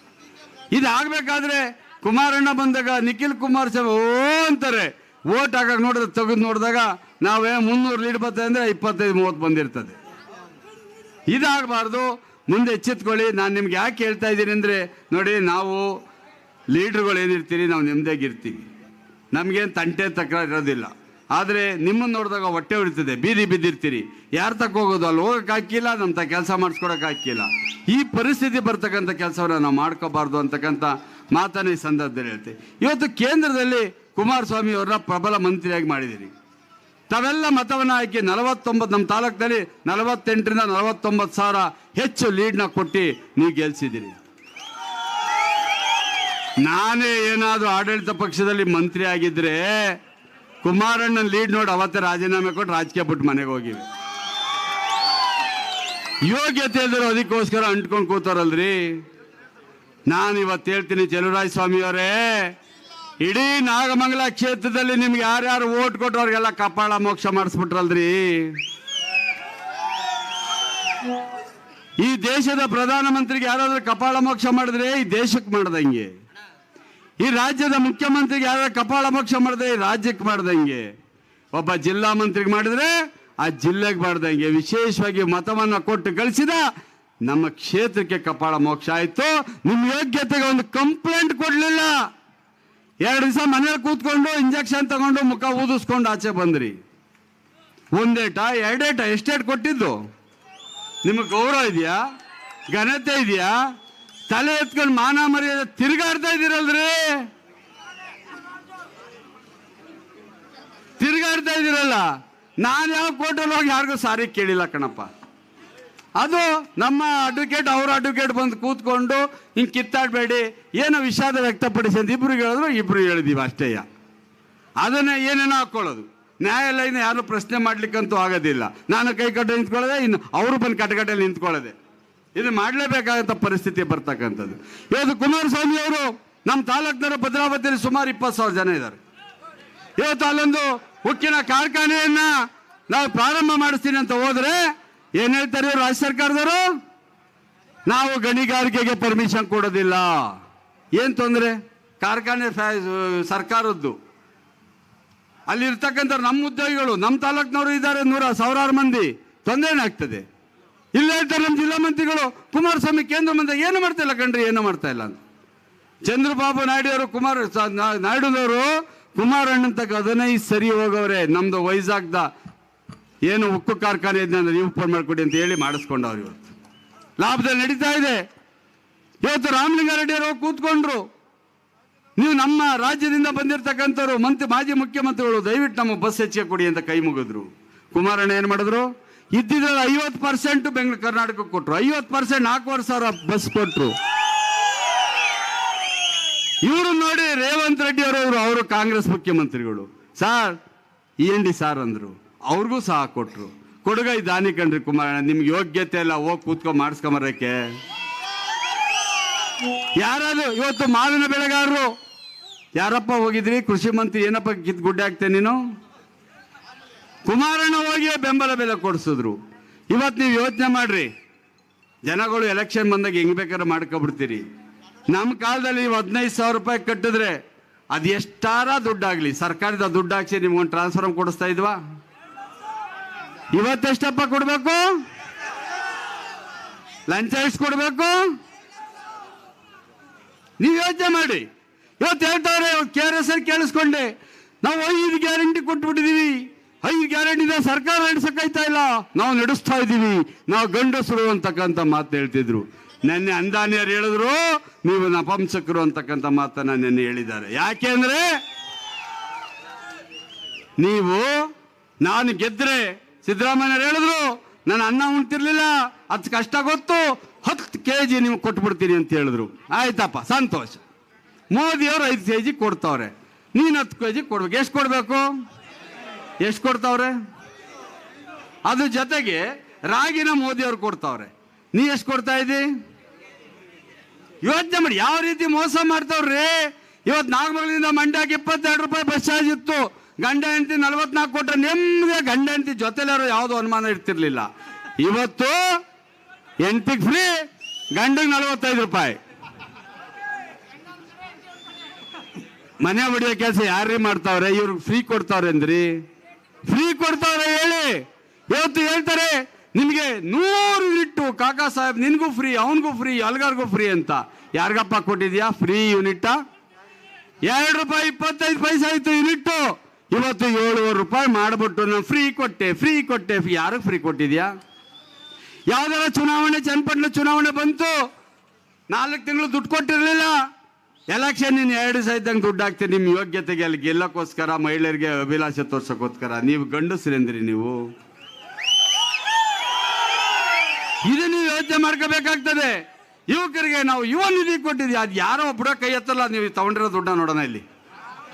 ಇದಾಗಬೇಕಾದ್ರೆ ಕುಮಾರಣ್ಣ ಬಂದಾಗ ನಿಖಿಲ್ ಕುಮಾರಸ್ವಾಮಿ ಓ ಅಂತಾರೆ. ಓಟ್ ಹಾಕಕ್ ನೋಡಿದ್ರೆ ತೆಗೆದು ನೋಡಿದಾಗ ನಾವೇ ಮುನ್ನೂರು ಲೀಡ್ ಬರ್ತದೆ ಅಂದ್ರೆ ಇಪ್ಪತ್ತೈದು, ಮೂವತ್ತು ಬಂದಿರ್ತದೆ. ಇದಾಗಬಾರ್ದು. ಮುಂದೆ ಎಚ್ಚೆತ್ಕೊಳ್ಳಿ. ನಾನು ನಿಮ್ಗೆ ಯಾಕೆ ಹೇಳ್ತಾ ಇದ್ದೀನಿ ಅಂದರೆ, ನೋಡಿ, ನಾವು ಲೀಡ್ರುಗಳು ಏನಿರ್ತೀರಿ ನಾವು ನೆಮ್ಮದಿಯಾಗಿರ್ತೀವಿ. ನಮಗೇನು ತಂಟೆ ತಕರಾರು ಇರೋದಿಲ್ಲ ಆದರೆ ನಿಮ್ಮನ್ನು ನೋಡಿದಾಗ ಹೊಟ್ಟೆ ಉಳಿತದೆ ಬೀದಿ ಬಿದ್ದಿರ್ತೀರಿ. ಯಾರು ತಕ್ಕ ಹೋಗೋದು? ಅಲ್ಲಿ ಹೋಗಕ್ಕೆ ಹಾಕಿಲ್ಲ ನಮ್ಮ ತ ಕೆಲಸ ಮಾಡಿಸ್ಕೊಡೋಕೆ ಹಾಕಿಲ್ಲ. ಈ ಪರಿಸ್ಥಿತಿ ಬರ್ತಕ್ಕಂಥ ಕೆಲಸವನ್ನು ನಾವು ಮಾಡ್ಕೋಬಾರ್ದು ಅಂತಕ್ಕಂಥ ಮಾತನ್ನು ಈ ಸಂದರ್ಭದಲ್ಲಿ ಹೇಳ್ತೀವಿ ಇವತ್ತು ಕೇಂದ್ರದಲ್ಲಿ ಕುಮಾರಸ್ವಾಮಿ ಅವರನ್ನ ಪ್ರಬಲ ಮಂತ್ರಿಯಾಗಿ ಮಾಡಿದ್ದೀರಿ ತಾವೆಲ್ಲ ಮತವನ್ನು ಹಾಕಿ ನಲವತ್ತೊಂಬತ್ತು ನಮ್ಮ ತಾಲೂಕಿನಲ್ಲಿ ನಲವತ್ತೆಂಟರಿಂದ ನಲವತ್ತೊಂಬತ್ತು ಸಾವಿರ ಹೆಚ್ಚು ಲೀಡ್ನ ಕೊಟ್ಟು ನೀವು ಗೆಲ್ಸಿದ್ದೀರಿ ನಾನೇ ಏನಾದರೂ ಆಡಳಿತ ಪಕ್ಷದಲ್ಲಿ ಮಂತ್ರಿ ಆಗಿದ್ರೆ ಕುಮಾರಣ್ಣನ ಲೀಡ್ ನೋಡಿ ಅವತ್ತೇ ರಾಜೀನಾಮೆ ಕೊಟ್ಟು ರಾಜಕೀಯ ಬಿಟ್ಟು ಮನೆಗೆ ಹೋಗಿವಿ. ಯೋಗ್ಯತೆ ಇದ್ರು ಅದಕ್ಕೋಸ್ಕರ ಅಂಟ್ಕೊಂಡು ಕೂತಾರಲ್ರಿ? ನಾನು ಇವತ್ತು ಹೇಳ್ತೀನಿ ಚೆಲುವರಾಯ ಸ್ವಾಮಿ ಅವರೇ ಇಡೀ ನಾಗಮಂಗಲ ಕ್ಷೇತ್ರದಲ್ಲಿ ನಿಮ್ಗೆ ಯಾರ್ಯಾರು ಓಟ್ ಕೊಟ್ಟು ಅವ್ರಿಗೆಲ್ಲ ಕಪಾಳ ಮೋಕ್ಷ ಮಾಡಿಸ್ಬಿಟ್ರಲ್ರಿ? ಈ ದೇಶದ ಪ್ರಧಾನಮಂತ್ರಿಗೆ ಯಾರಾದ್ರೂ ಕಪಾಳ ಮೋಕ್ಷ ಮಾಡಿದ್ರೆ ಈ ದೇಶಕ್ಕೆ ಮಾಡ್ದಂಗೆ. ಈ ರಾಜ್ಯದ ಮುಖ್ಯಮಂತ್ರಿಗೆ ಯಾರ ಕಪಾಳ ಮೋಕ್ಷ ಮಾಡಿದ್ರೆ ಈ ರಾಜ್ಯಕ್ಕೆ ಮಾಡ್ದಂಗೆ. ಒಬ್ಬ ಜಿಲ್ಲಾ ಮಂತ್ರಿಗೆ ಮಾಡಿದ್ರೆ ಆ ಜಿಲ್ಲೆಗೆ ಮಾಡ್ದಂಗೆ. ವಿಶೇಷವಾಗಿ ಮತವನ್ನು ಕೊಟ್ಟು ಕಳಿಸಿದ ನಮ್ಮ ಕ್ಷೇತ್ರಕ್ಕೆ ಕಪಾಳ ಮೋಕ್ಷ ಆಯ್ತು. ನಿಮ್ಮ ಯೋಗ್ಯತೆಗೆ ಒಂದು ಕಂಪ್ಲೇಂಟ್ ಕೊಡಲಿಲ್ಲ. ಎರಡು ದಿವಸ ಮನೇಲಿ ಕೂತ್ಕೊಂಡು ಇಂಜೆಕ್ಷನ್ ತಗೊಂಡು ಮುಖ ಊದಿಸ್ಕೊಂಡು ಆಚೆ ಬಂದ್ರಿ. ಒಂದೇಟ ಎರಡೇಟ ಎಷ್ಟೇಟ್ ಕೊಟ್ಟಿದ್ದು? ನಿಮಗೆ ಗೌರವ ಇದೆಯಾ? ಘನತೆ ಇದೆಯಾ? ತಲೆ ಎತ್ಕೊಂಡು ಮಾನ ಮರ್ಯಾದೆ ತಿರುಗಾಡ್ತಾ ಇದ್ದೀರಲ್ರಿ? ತಿರುಗಾಡ್ತಾ ಇದ್ದೀರಲ್ಲ? ನಾನು ಯಾವ ಕೋರ್ಟಲ್ಲಿ ಹೋಗಿ ಯಾರಿಗೂ ಸಾರಿ ಕೇಳಿಲ್ಲ ಕಣಪ್ಪ. ಅದು ನಮ್ಮ ಅಡ್ವೊಕೇಟ್ ಅವ್ರ ಅಡ್ವೊಕೇಟ್ ಬಂದು ಕೂತ್ಕೊಂಡು ಹಿಂಗೆ ಕಿತ್ತಾಡಬೇಡಿ, ಏನೋ ವಿಷಾದ ವ್ಯಕ್ತಪಡಿಸಿ ಅಂತ ಇಬ್ರು ಹೇಳಿದ್ರು, ಇಬ್ರು ಹೇಳಿದೀವಿ ಅಷ್ಟೇಯ ಅದನ್ನು ಏನೇನೋ ಹಾಕ್ಕೊಳ್ಳೋದು ನ್ಯಾಯಾಲಯನ ಯಾರು ಪ್ರಶ್ನೆ ಮಾಡ್ಲಿಕ್ಕಂತೂ ಆಗೋದಿಲ್ಲ. ನಾನು ಕೈ ಕಟ್ಟ ನಿಂತ್ಕೊಳ್ಳೋದೆ, ಇನ್ನು ಅವರು ಬಂದು ಕಟಕಟಲ್ಲಿ ನಿಂತ್ಕೊಳ್ಳೋದೆ. ಇದು ಮಾಡಲೇಬೇಕಾದಂಥ ಪರಿಸ್ಥಿತಿ ಬರ್ತಕ್ಕಂಥದ್ದು. ಇವತ್ತು ಕುಮಾರಸ್ವಾಮಿ ಅವರು ನಮ್ಮ ತಾಲೂಕಿನವರು ಭದ್ರಾವತಿಯಲ್ಲಿ ಸುಮಾರು ಇಪ್ಪತ್ತು ಸಾವಿರ ಜನ ಇದ್ದಾರೆ. ಇವತ್ತು ಅಲ್ಲೊಂದು ಉಕ್ಕಿನ ಕಾರ್ಖಾನೆಯನ್ನ ನಾವು ಪ್ರಾರಂಭ ಮಾಡಿಸ್ತೀನಿ ಅಂತ ಹೋದ್ರೆ ಏನ್ ಹೇಳ್ತಾರೆ ರಾಜ್ಯ ಸರ್ಕಾರದವರು? ನಾವು ಗಣಿಗಾರಿಕೆಗೆ ಪರ್ಮಿಷನ್ ಕೊಡೋದಿಲ್ಲ. ಏನ್ ತೊಂದರೆ? ಕಾರ್ಖಾನೆ ಸರ್ಕಾರದ್ದು. ಅಲ್ಲಿರ್ತಕ್ಕಂಥ ನಮ್ಮ ಉದ್ಯೋಗಿಗಳು, ನಮ್ಮ ತಾಲೂಕಿನವರು ಇದ್ದಾರೆ ನೂರ ಸಾವಿರಾರು ಮಂದಿ. ತೊಂದರೆ ಏನಾಗ್ತದೆ ಇಲ್ಲ ಹೇಳ್ತಾರೆ ನಮ್ಮ ಜಿಲ್ಲಾ ಮಂತ್ರಿಗಳು, ಕುಮಾರಸ್ವಾಮಿ ಕೇಂದ್ರ ಮಂತ್ರಿ ಏನು ಮಾಡ್ತಾ ಇಲ್ಲ ಕಣ್ರಿ, ಏನು ಮಾಡ್ತಾ ಇಲ್ಲ ಅಂತ. ಚಂದ್ರಬಾಬು ನಾಯ್ಡು ಅವರು, ಕುಮಾರ, ಸ- ನಾ- ನಾಯ್ಡುನವರು ಕುಮಾರಣ್ಣನ ತಗ ಹದಿನೈದು ಸರಿ ಹೋಗವ್ರೆ, ನಮ್ದು ವೈಜಾಗ್ದ. ಏನು ಉಕ್ಕು ಕಾರ್ಖಾನೆ ಇದನ್ನ ನೀವು ಫೋನ್ ಮಾಡಿಕೊಡಿ ಅಂತ ಹೇಳಿ ಮಾಡಿಸ್ಕೊಂಡವ್ರು ಇವತ್ತು. ಲಾಭದಲ್ಲಿ ನಡೀತಾ ಇದೆ. ಇವತ್ತು ರಾಮಲಿಂಗಾರೆಡ್ಡಿ ಅವರು ಕೂತ್ಕೊಂಡ್ರು. ನೀವು ನಮ್ಮ ರಾಜ್ಯದಿಂದ ಬಂದಿರತಕ್ಕಂಥವ್ರು, ಮಂತ್ರಿ, ಮಾಜಿ ಮುಖ್ಯಮಂತ್ರಿಗಳು, ದಯವಿಟ್ಟು ನಮ್ಮ ಬಸ್ ಹೆಚ್ಚಿಗೆ ಕೊಡಿ ಅಂತ ಕೈ ಮುಗಿದ್ರು. ಕುಮಾರಣ್ಣ ಏನು ಮಾಡಿದ್ರು? ಇದ್ದಿದ್ರಲ್ಲಿ ಐವತ್ತು ಪರ್ಸೆಂಟ್ ಬೆಂಗಳೂರು ಕರ್ನಾಟಕಕ್ಕೆ ಕೊಟ್ಟರು ಐವತ್ತು ಪರ್ಸೆಂಟ್ ನಾಲ್ಕೂವರೆ ಸಾವಿರ ಬಸ್ ಕೊಟ್ಟರು ಇವರು ನೋಡಿ ರೇವಂತ್ ರೆಡ್ಡಿ ಅವರು ಅವರು ಕಾಂಗ್ರೆಸ್ ಮುಖ್ಯಮಂತ್ರಿಗಳು. ಸಾರ್ ಇ ಡಿ ಸಾರ್ ಅಂದರು. ಅವ್ರಿಗೂ ಸಹ ಕೊಟ್ರು. ಕೊಡುಗೈ ದಾನಿ ಕಣ್ರಿ ಕುಮಾರಣ್ಣ, ನಿಮ್ಗೆ ಯೋಗ್ಯತೆ ಎಲ್ಲ ಹೋಗಿ ಕೂತ್ಕೊಂಡು ಮಾಡಿಸ್ಕೊಂಬರಕ್ಕೆ. ಯಾರಾದ್ರು ಇವತ್ತು ಮಾವಿನ ಬೆಳೆಗಾರರು, ಯಾರಪ್ಪ ಹೋಗಿದ್ರಿ? ಕೃಷಿ ಮಂತ್ರಿ ಏನಪ್ಪ ಕಿತ್ ಗುಡ್ಡೆ ಹಾಕ್ತೆ ನೀನು? ಕುಮಾರಣ್ಣ ಹೋಗಿ ಬೆಂಬಲ ಬೆಲೆ ಕೊಡಿಸಿದ್ರು. ಇವತ್ತು ನೀವು ಯೋಚನೆ ಮಾಡ್ರಿ. ಜನಗಳು ಎಲೆಕ್ಷನ್ ಬಂದಾಗ ಹೆಂಗ್ ಬೇಕಾದ್ರೆ ಮಾಡ್ಕೊಬಿಡ್ತೀರಿ. ನಮ್ಮ ಕಾಲದಲ್ಲಿ ಹದಿನೈದು ಸಾವಿರ ರೂಪಾಯಿ ಕಟ್ಟಿದ್ರೆ ಅದು ಎಷ್ಟಾರ ದುಡ್ಡಾಗಲಿ. ಸರ್ಕಾರದ ದುಡ್ಡು ಹಾಕ್ಸಿ ನಿಮ್ಗೊಂದು ಟ್ರಾನ್ಸ್ಫರ್ ಕೊಡಿಸ್ತಾ ಇದ್ವಾ? ಇವತ್ತೆಷ್ಟಪ್ಪ ಕೊಡಬೇಕು? ಲಂಚ ಎಷ್ಟು ಕೊಡಬೇಕು? ನೀವು ಯೋಚನೆ ಮಾಡಿ ಇವತ್ತು ಹೇಳ್ತಾವ್ರೆ ಕೆ ಆರ್ ಎಸ್ ಅಲ್ಲಿ ಕೇಳಿಸ್ಕೊಂಡೆ. ನಾವು ಐದು ಗ್ಯಾರಂಟಿ ಕೊಟ್ಬಿಟ್ಟಿದೀವಿ. ಐದು ಗ್ಯಾರಂಟಿನ ಸರ್ಕಾರ ನಡೆಸಕ್ಕಾಯ್ತಾ ಇಲ್ಲ? ನಾವು ನಡೆಸ್ತಾ ಇದ್ದೀವಿ. ನಾವು ಗಂಡಸರು ಅಂತಕ್ಕಂಥ ಮಾತು ಹೇಳ್ತಿದ್ರು. ನೆನ್ನೆ ಅಂದಾನಿಯರು ಹೇಳಿದ್ರು, ನೀವು ನಪಂಸಕರು ಅಂತಕ್ಕಂಥ ಮಾತನ್ನ ನೆನ್ನೆ ಹೇಳಿದ್ದಾರೆ. ಯಾಕೆಂದ್ರೆ ನೀವು, ನಾನು ಗೆದ್ರೆ ಸಿದ್ದರಾಮಯ್ಯ ಹೇಳಿದ್ರು, ನನ್ನ ಅನ್ನ ಉಣ್ತಿರ್ಲಿಲ್ಲ ಅದು ಕಷ್ಟ ಗೊತ್ತು, ಹತ್ತು ಕೆ ಜಿ ನೀವು ಕೊಟ್ಬಿಡ್ತೀನಿ ಅಂತ ಹೇಳಿದ್ರು. ಆಯ್ತಪ್ಪ, ಸಂತೋಷ. ಮೋದಿಯವರು ಐದು ಕೆ ಜಿ ಕೊಡ್ತಾವ್ರೆ. ನೀನು ಹತ್ತು ಕೆ ಜಿ ಕೊಡ್ಬೇಕು. ಎಷ್ಟು ಕೊಡಬೇಕು? ಎಷ್ಟು ಕೊಡ್ತಾವ್ರೆ? ಅದ್ರ ಜೊತೆಗೆ ರಾಗಿನ ಮೋದಿಯವ್ರು ಕೊಡ್ತಾವ್ರೆ. ನೀ ಎಷ್ಟು ಕೊಡ್ತಾ ಇದ್ದಿ? ಯೋಚನೆ ಮಾಡಿ, ಯಾವ ರೀತಿ ಮೋಸ ಮಾಡ್ತಾವ್ರಿ? ಇವತ್ತು ನಾಗಮಂಗಲದಿಂದ ಮಂಡ್ಯಕ್ಕೆ ಇಪ್ಪತ್ತೆರಡು ರೂಪಾಯಿ ಬಸ್ ಚಾರ್ಜ್ ಇತ್ತು. ಗಂಡ ಹೆಂಡತಿ ನಲ್ವತ್ನಾಲ್ಕು ಕೊಟ್ಟರೆ ನೆಮ್ಮದಿ ಗಂಡ ಹೆಂಡತಿ ಜೊತೆಲಾರು ಯಾವುದೋ ಅನುಮಾನ ಇರ್ತಿರ್ಲಿಲ್ಲ. ಇವತ್ತು ಎಂಟಿಗೆ ಫ್ರೀ ಗಂಡಗೆ ನಲವತ್ತೈದು ರೂಪಾಯಿ. ಮನೆ ಹೊಡಿಯೋ ಕೆಲಸ ಯಾರೀ ಮಾಡ್ತಾವ್ರೆ? ಇವ್ರಿಗೆ ಫ್ರೀ ಕೊಡ್ತಾವ್ರೆ ಅಂದ್ರಿ? ಫ್ರೀ ಕೊಡ್ತಾರೆ ಹೇಳಿ. ಇವತ್ತು ಹೇಳ್ತಾರೆ? ನಿಮಗೆ ನೂರು ಯೂನಿಟ್ ಕಾಕಾ ಸಾಹೇಬ್ ನಿನ್ಗೂ ಫ್ರೀ ಅವನಿಗೂ ಫ್ರೀ ಅಲ್ಗಾರ್ಗೂ ಫ್ರೀ ಅಂತ. ಯಾರಿಗಪ್ಪ ಕೊಟ್ಟಿದ್ಯಾ? ಫ್ರೀ ಯೂನಿಟ್ ಎರಡು ರೂಪಾಯಿ ಇಪ್ಪತ್ತೈದು ಪೈಸೆ ಆಯಿತು ಯೂನಿಟ್ ಇವತ್ತು ಏಳುವರೆ ರೂಪಾಯಿ ಮಾಡಿಬಿಟ್ಟು ನಾನು ಫ್ರೀ ಕೊಟ್ಟೆ ಫ್ರೀ ಕೊಟ್ಟೆ. ಯಾರಿಗೆ ಫ್ರೀ ಕೊಟ್ಟಿದ್ಯಾ? ಯಾವ್ದಾರ ಚುನಾವಣೆ, ಚನ್ನಪಟ್ಟಣ ಚುನಾವಣೆ ಬಂತು. ನಾಲ್ಕು ತಿಂಗಳು ದುಡ್ಡು ಕೊಟ್ಟಿರಲಿಲ್ಲ. ಎಲೆಕ್ಷನ್ ಇನ್ನು ಎರಡು ಸಹಿತಂಗೆ ದುಡ್ಡು ಹಾಕ್ತೀನಿ ನಿಮ್ಮ ಯೋಗ್ಯತೆಗೆ ಅಲ್ಲಿ ಗೆಲ್ಲಕ್ಕೋಸ್ಕರ ಮಹಿಳೆಯರಿಗೆ ಅಭಿಲಾಷೆ ತೋರ್ಸೋಕ್ಕೋಸ್ಕರ. ನೀವು ಗಂಡಸ್ರೇಂದ್ರಿ ನೀವು? ಇದು ನೀವು ಯೋಚನೆ ಮಾಡ್ಕೋಬೇಕಾಗ್ತದೆ. ಯುವಕರಿಗೆ ನಾವು ಯುವ ನಿಧಿ ಕೊಟ್ಟಿದ್ವಿ ಅದು ಯಾರೋ ಒಬ್ಬರ ಕೈ ಎತ್ತಲ್ಲ, ನೀವು ತಗೊಂಡಿರೋ ದುಡ್ಡ ನೋಡೋಣ ಇಲ್ಲಿ.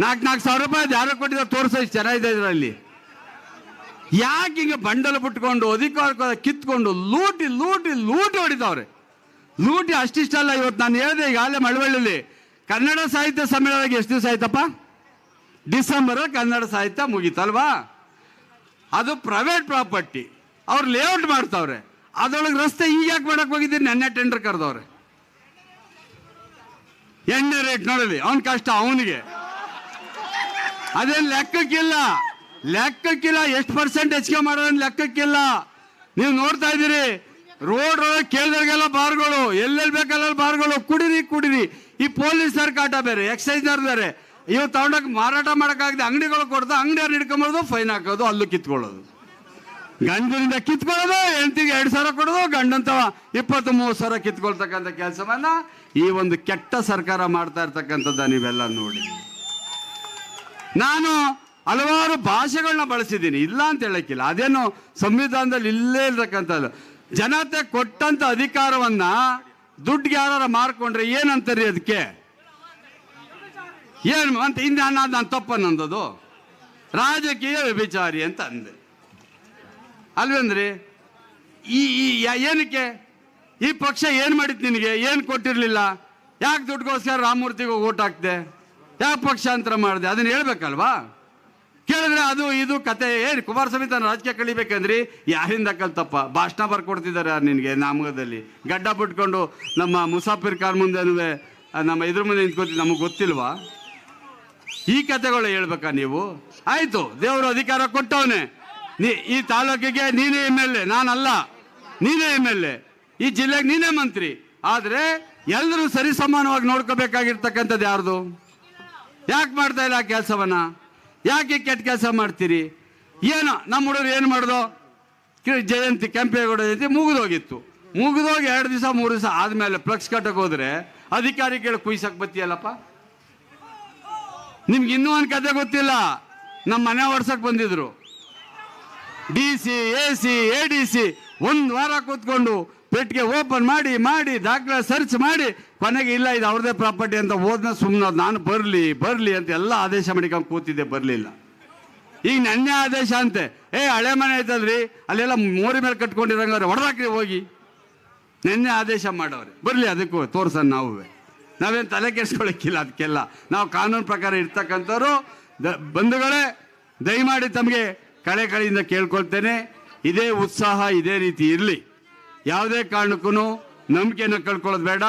ನಾಲ್ಕು ನಾಲ್ಕು ಸಾವಿರ ರೂಪಾಯಿ ಅದು ಯಾರೋ ಕೊಟ್ಟಿದ್ರೆ ತೋರಿಸೋ ಚೆನ್ನಾಗಿದೆ ಇದರಲ್ಲಿ. ಯಾಕೆ ಹಿಂಗೆ ಬಂಡಲ್ ಬಿಟ್ಕೊಂಡು ಅಧಿಕಾರ ಕಿತ್ಕೊಂಡು, ಲೂಟಿ ಲೂಟಿ ಲೂಟಿ ಹೊಡಿತಾವ್ರೆ. ಲೂಟಿ ಅಷ್ಟಿಷ್ಟಲ್ಲ ಇವತ್ತು ನಾನು ಹೇಳಿದೆ ಈಗಾಗಲೇ ಮಳವಳ್ಳಿಲಿ. ಕನ್ನಡ ಸಾಹಿತ್ಯ ಸಮ್ಮೇಳನಕ್ಕೆ ಎಷ್ಟು ದಿವಸ ಆಯ್ತಪ್ಪ? ಡಿಸೆಂಬರ್ ಕನ್ನಡ ಸಾಹಿತ್ಯ ಮುಗೀತಲ್ವಾ? ಅದು ಪ್ರೈವೇಟ್ ಪ್ರಾಪರ್ಟಿ ಅವ್ರು ಲೇಔಟ್ ಮಾಡ್ತಾವ್ರೆ. ಅದರೊಳಗೆ ರಸ್ತೆ ಈಗ ಯಾಕೆ ಮಾಡಕ್ಕೆ ಹೋಗಿದ್ದೀನಿ ನೆನ್ನೆ ಟೆಂಡರ್ ಕರೆದವ್ರೆ. ಎಣ್ಣೆ ರೇಟ್ ನೋಡಲಿ, ಅವನ ಕಷ್ಟ ಅವನಿಗೆ. ಅದೇನು ಲೆಕ್ಕಕ್ಕಿಲ್ಲ. ಲೆಕ್ಕಕ್ಕಿಲ್ಲ, ಎಷ್ಟು ಪರ್ಸೆಂಟ್ ಹೆಚ್ಚಿಗೆ ಮಾಡೋದನ್ನ ಲೆಕ್ಕಕ್ಕಿಲ್ಲ. ನೀವು ನೋಡ್ತಾ ಇದ್ದೀರಿ ರೋಡ್ ಕೇಳಿದವ್ರಿಗೆಲ್ಲ ಬಾರ್ಗಳು, ಎಲ್ಲೆಲ್ಲಿ ಬೇಕಲ್ಲ ಬಾರ್ಗಳು. ಕುಡಿರಿ ಕುಡಿರಿ. ಈ ಪೊಲೀಸರ ಕಾಟ ಬೇರೆ ಎಕ್ಸೈಸ್ನವ್ರು ಬೇರೆ ಇವ್ ತಗೊಂಡೋಗಿ ಮಾರಾಟ ಮಾಡೋಕ್ಕಾಗದೆ ಅಂಗಡಿಗಳು ಕೊಡ್ದು ಅಂಗಡಿಯವ್ರು ಹಿಡ್ಕೊಂಬರೋದು ಫೈನ್ ಹಾಕೋದು, ಅಲ್ಲೂ ಕಿತ್ಕೊಳ್ಳೋದು. ಗಂಡನಿಂದ ಕಿತ್ಕೊಳ್ಳೋದು, ಹೆಂಡತಿಗೆ ಎರಡು ಸಾವಿರ ಕೊಡೋದು, ಗಂಡಂತ ಇಪ್ಪತ್ತು ಮೂವತ್ತು ಸಾವಿರ ಕಿತ್ಕೊಳ್ತಕ್ಕಂಥ ಕೆಲಸವನ್ನ ಈ ಒಂದು ಕೆಟ್ಟ ಸರ್ಕಾರ ಮಾಡ್ತಾ ಇರ್ತಕ್ಕಂಥದ್ದು ನೀವೆಲ್ಲ ನೋಡಿ. ನಾನು ಹಲವಾರು ಭಾಷೆಗಳನ್ನ ಬಳಸಿದ್ದೀನಿ, ಇಲ್ಲ ಅಂತ ಹೇಳಕ್ಕಿಲ್ಲ. ಅದೇನು ಸಂವಿಧಾನದಲ್ಲಿ ಇಲ್ಲೇ ಇರ್ತಕ್ಕಂಥದ್ದು. ಜನತೆ ಕೊಟ್ಟಂತ ಅಧಿಕಾರವನ್ನ ದುಡ್ಡಿಗೆ ಯಾರು ಮಾರ್ಕೊಂಡ್ರೆ ಏನಂತಾರೆ ಅದಕ್ಕೆ? ಏನು ಅಂತ ಹಿಂದೆ ನಾನು ನಾನು ತಪ್ಪನ್ನಂದದು ರಾಜಕೀಯ ವ್ಯಭಿಚಾರಿ ಅಂತ ಅಂದೆ. ಅಲ್ವೇಂದ್ರಿ ಈ ಈ ಏನಕ್ಕೆ? ಈ ಪಕ್ಷ ಏನು ಮಾಡಿತ್ತು ನಿನಗೆ? ಏನು ಕೊಟ್ಟಿರಲಿಲ್ಲ? ಯಾಕೆ ದುಡ್ಡುಗೋಸ್ಕರ ರಾಮಮೂರ್ತಿಗೆ ಓಟ್ ಹಾಕ್ದೆ? ಯಾಕೆ ಪಕ್ಷಾಂತರ ಮಾಡಿದೆ? ಅದನ್ನ ಹೇಳ್ಬೇಕಲ್ವಾ? ಕೇಳಿದ್ರೆ ಅದು ಇದು ಕತೆ. ಏನು ಕುಮಾರಸ್ವಾಮಿ ತನ್ನ ರಾಜಕೀಯ ಕಳಿಬೇಕಂದ್ರಿ ಯಾರಿಂದ ಕಲ್ತಪ್ಪ? ಭಾಷಣ ಬರ್ಕೊಡ್ತಿದ್ದಾರೆ ನಿನಗೆ? ನಾಮಗದಲ್ಲಿ. ಗಡ್ಡ ಬಿಟ್ಕೊಂಡು ನಮ್ಮ ಮುಸಾಫಿರ್ ಕಾರ್ ಮುಂದೆನೂ ನಮ್ಮ ಇದ್ರ ಮುಂದೆ ನಿಂತ್ಕೊತೀವಿ ನಮಗೆ ಗೊತ್ತಿಲ್ವಾ? ಈ ಕತೆಗಳು ಹೇಳ್ಬೇಕಾ ನೀವು? ಆಯ್ತು, ದೇವರು ಅಧಿಕಾರ ಕೊಟ್ಟವನೆ. ನೀ, ಈ ತಾಲೂಕಿಗೆ ನೀನೇ ಎಂ ಎಲ್ ಎ. ನಾನಲ್ಲ. ನೀನೇ ಎಂ ಎಲ್ ಎ. ಈ ಜಿಲ್ಲೆಗೆ ನೀನೇ ಮಂತ್ರಿ. ಆದರೆ ಎಲ್ಲರೂ ಸರಿ ಸಮಾನವಾಗಿ ನೋಡ್ಕೋಬೇಕಾಗಿರ್ತಕ್ಕಂಥದ್ದು ಯಾರ್ದು? ಯಾಕೆ ಮಾಡ್ತಾ ಇಲ್ಲ ಆ ಕೆಲಸವನ್ನ? ಯಾಕೆ ಕೆಟ್ಟ ಕೆಲಸ ಮಾಡ್ತೀರಿ? ಏನೋ? ನಮ್ಮ ಹುಡುಗರು ಏನು ಮಾಡ್ದು? ಜಯಂತಿ ಕೆಂಪೇಗೌಡ ಜಯಂತಿ ಮುಗಿದೋಗಿತ್ತು ಮುಗಿದೋಗಿ ಎರಡು ದಿವಸ, ಮೂರು ದಿವಸ ಆದಮೇಲೆ ಫ್ಲಕ್ಸ್ ಕಟ್ಟಕ್ಕೆ ಹೋದರೆ ಅಧಿಕಾರಿಗಳು ಕುಯ್ಸಕ್ಕೆ ಬತ್ತೀಯಲ್ಲಪ್ಪ? ನಿಮ್ಗೆ ಇನ್ನೂ ಒಂದು ಕತೆ ಗೊತ್ತಿಲ್ಲ. ನಮ್ಮ ಮನೆ ಓಡ್ಸಕ್ಕೆ ಬಂದಿದ್ರು. D C, A C, A D C, ಒಂದು ವಾರ ಕೂತ್ಕೊಂಡು ಪೆಟ್ಟಿಗೆ ಓಪನ್ ಮಾಡಿ ಮಾಡಿ, ದಾಖಲೆ ಸರ್ಚ್ ಮಾಡಿ, ಕೊನೆಗೆ ಇಲ್ಲ, ಇದು ಅವ್ರದೇ ಪ್ರಾಪರ್ಟಿ ಅಂತ ಹೋದ್ನ ಸುಮ್ಮನೆ ನಾನು ಬರಲಿ ಬರಲಿ ಅಂತ ಎಲ್ಲ ಆದೇಶ ಮಾಡಿಕೊಂಡು ಕೂತಿದ್ದೆ, ಬರಲಿಲ್ಲ. ಈಗ ನನ್ನೇ ಆದೇಶ ಅಂತೆ. ಏ, ಹಳೆ ಮನೆ ಐತಲ್ರಿ? ಅಲ್ಲೆಲ್ಲ ಮೋರಿ ಮೇಲೆ ಕಟ್ಕೊಂಡಿರಂಗಾರೆ ಹೊಡೆದಾಕ್ರಿ ಹೋಗಿ. ನಿನ್ನೆ ಆದೇಶ ಮಾಡೋರೆ ಬರಲಿ, ಅದಕ್ಕೂ ತೋರ್ಸನ್ ನಾವು ನಾವೇನು ತಲೆ ಕೆಡಿಸ್ಕೊಳಕ್ಕಿಲ್ಲ ಅದಕ್ಕೆಲ್ಲ. ನಾವು ಕಾನೂನು ಪ್ರಕಾರ ಇರ್ತಕ್ಕಂಥವ್ರು. ದ, ಬಂಧುಗಳೇ, ದಯಮಾಡಿ ತಮಗೆ ಕಳೆ ಕಳೆಯಿಂದ ಕೇಳ್ಕೊಳ್ತೇನೆ. ಇದೇ ಉತ್ಸಾಹ, ಇದೇ ರೀತಿ ಇರಲಿ. ಯಾವುದೇ ಕಾರಣಕ್ಕೂ ನಂಬಿಕೆಯನ್ನು ಕಳ್ಕೊಳ್ಳೋದು ಬೇಡ.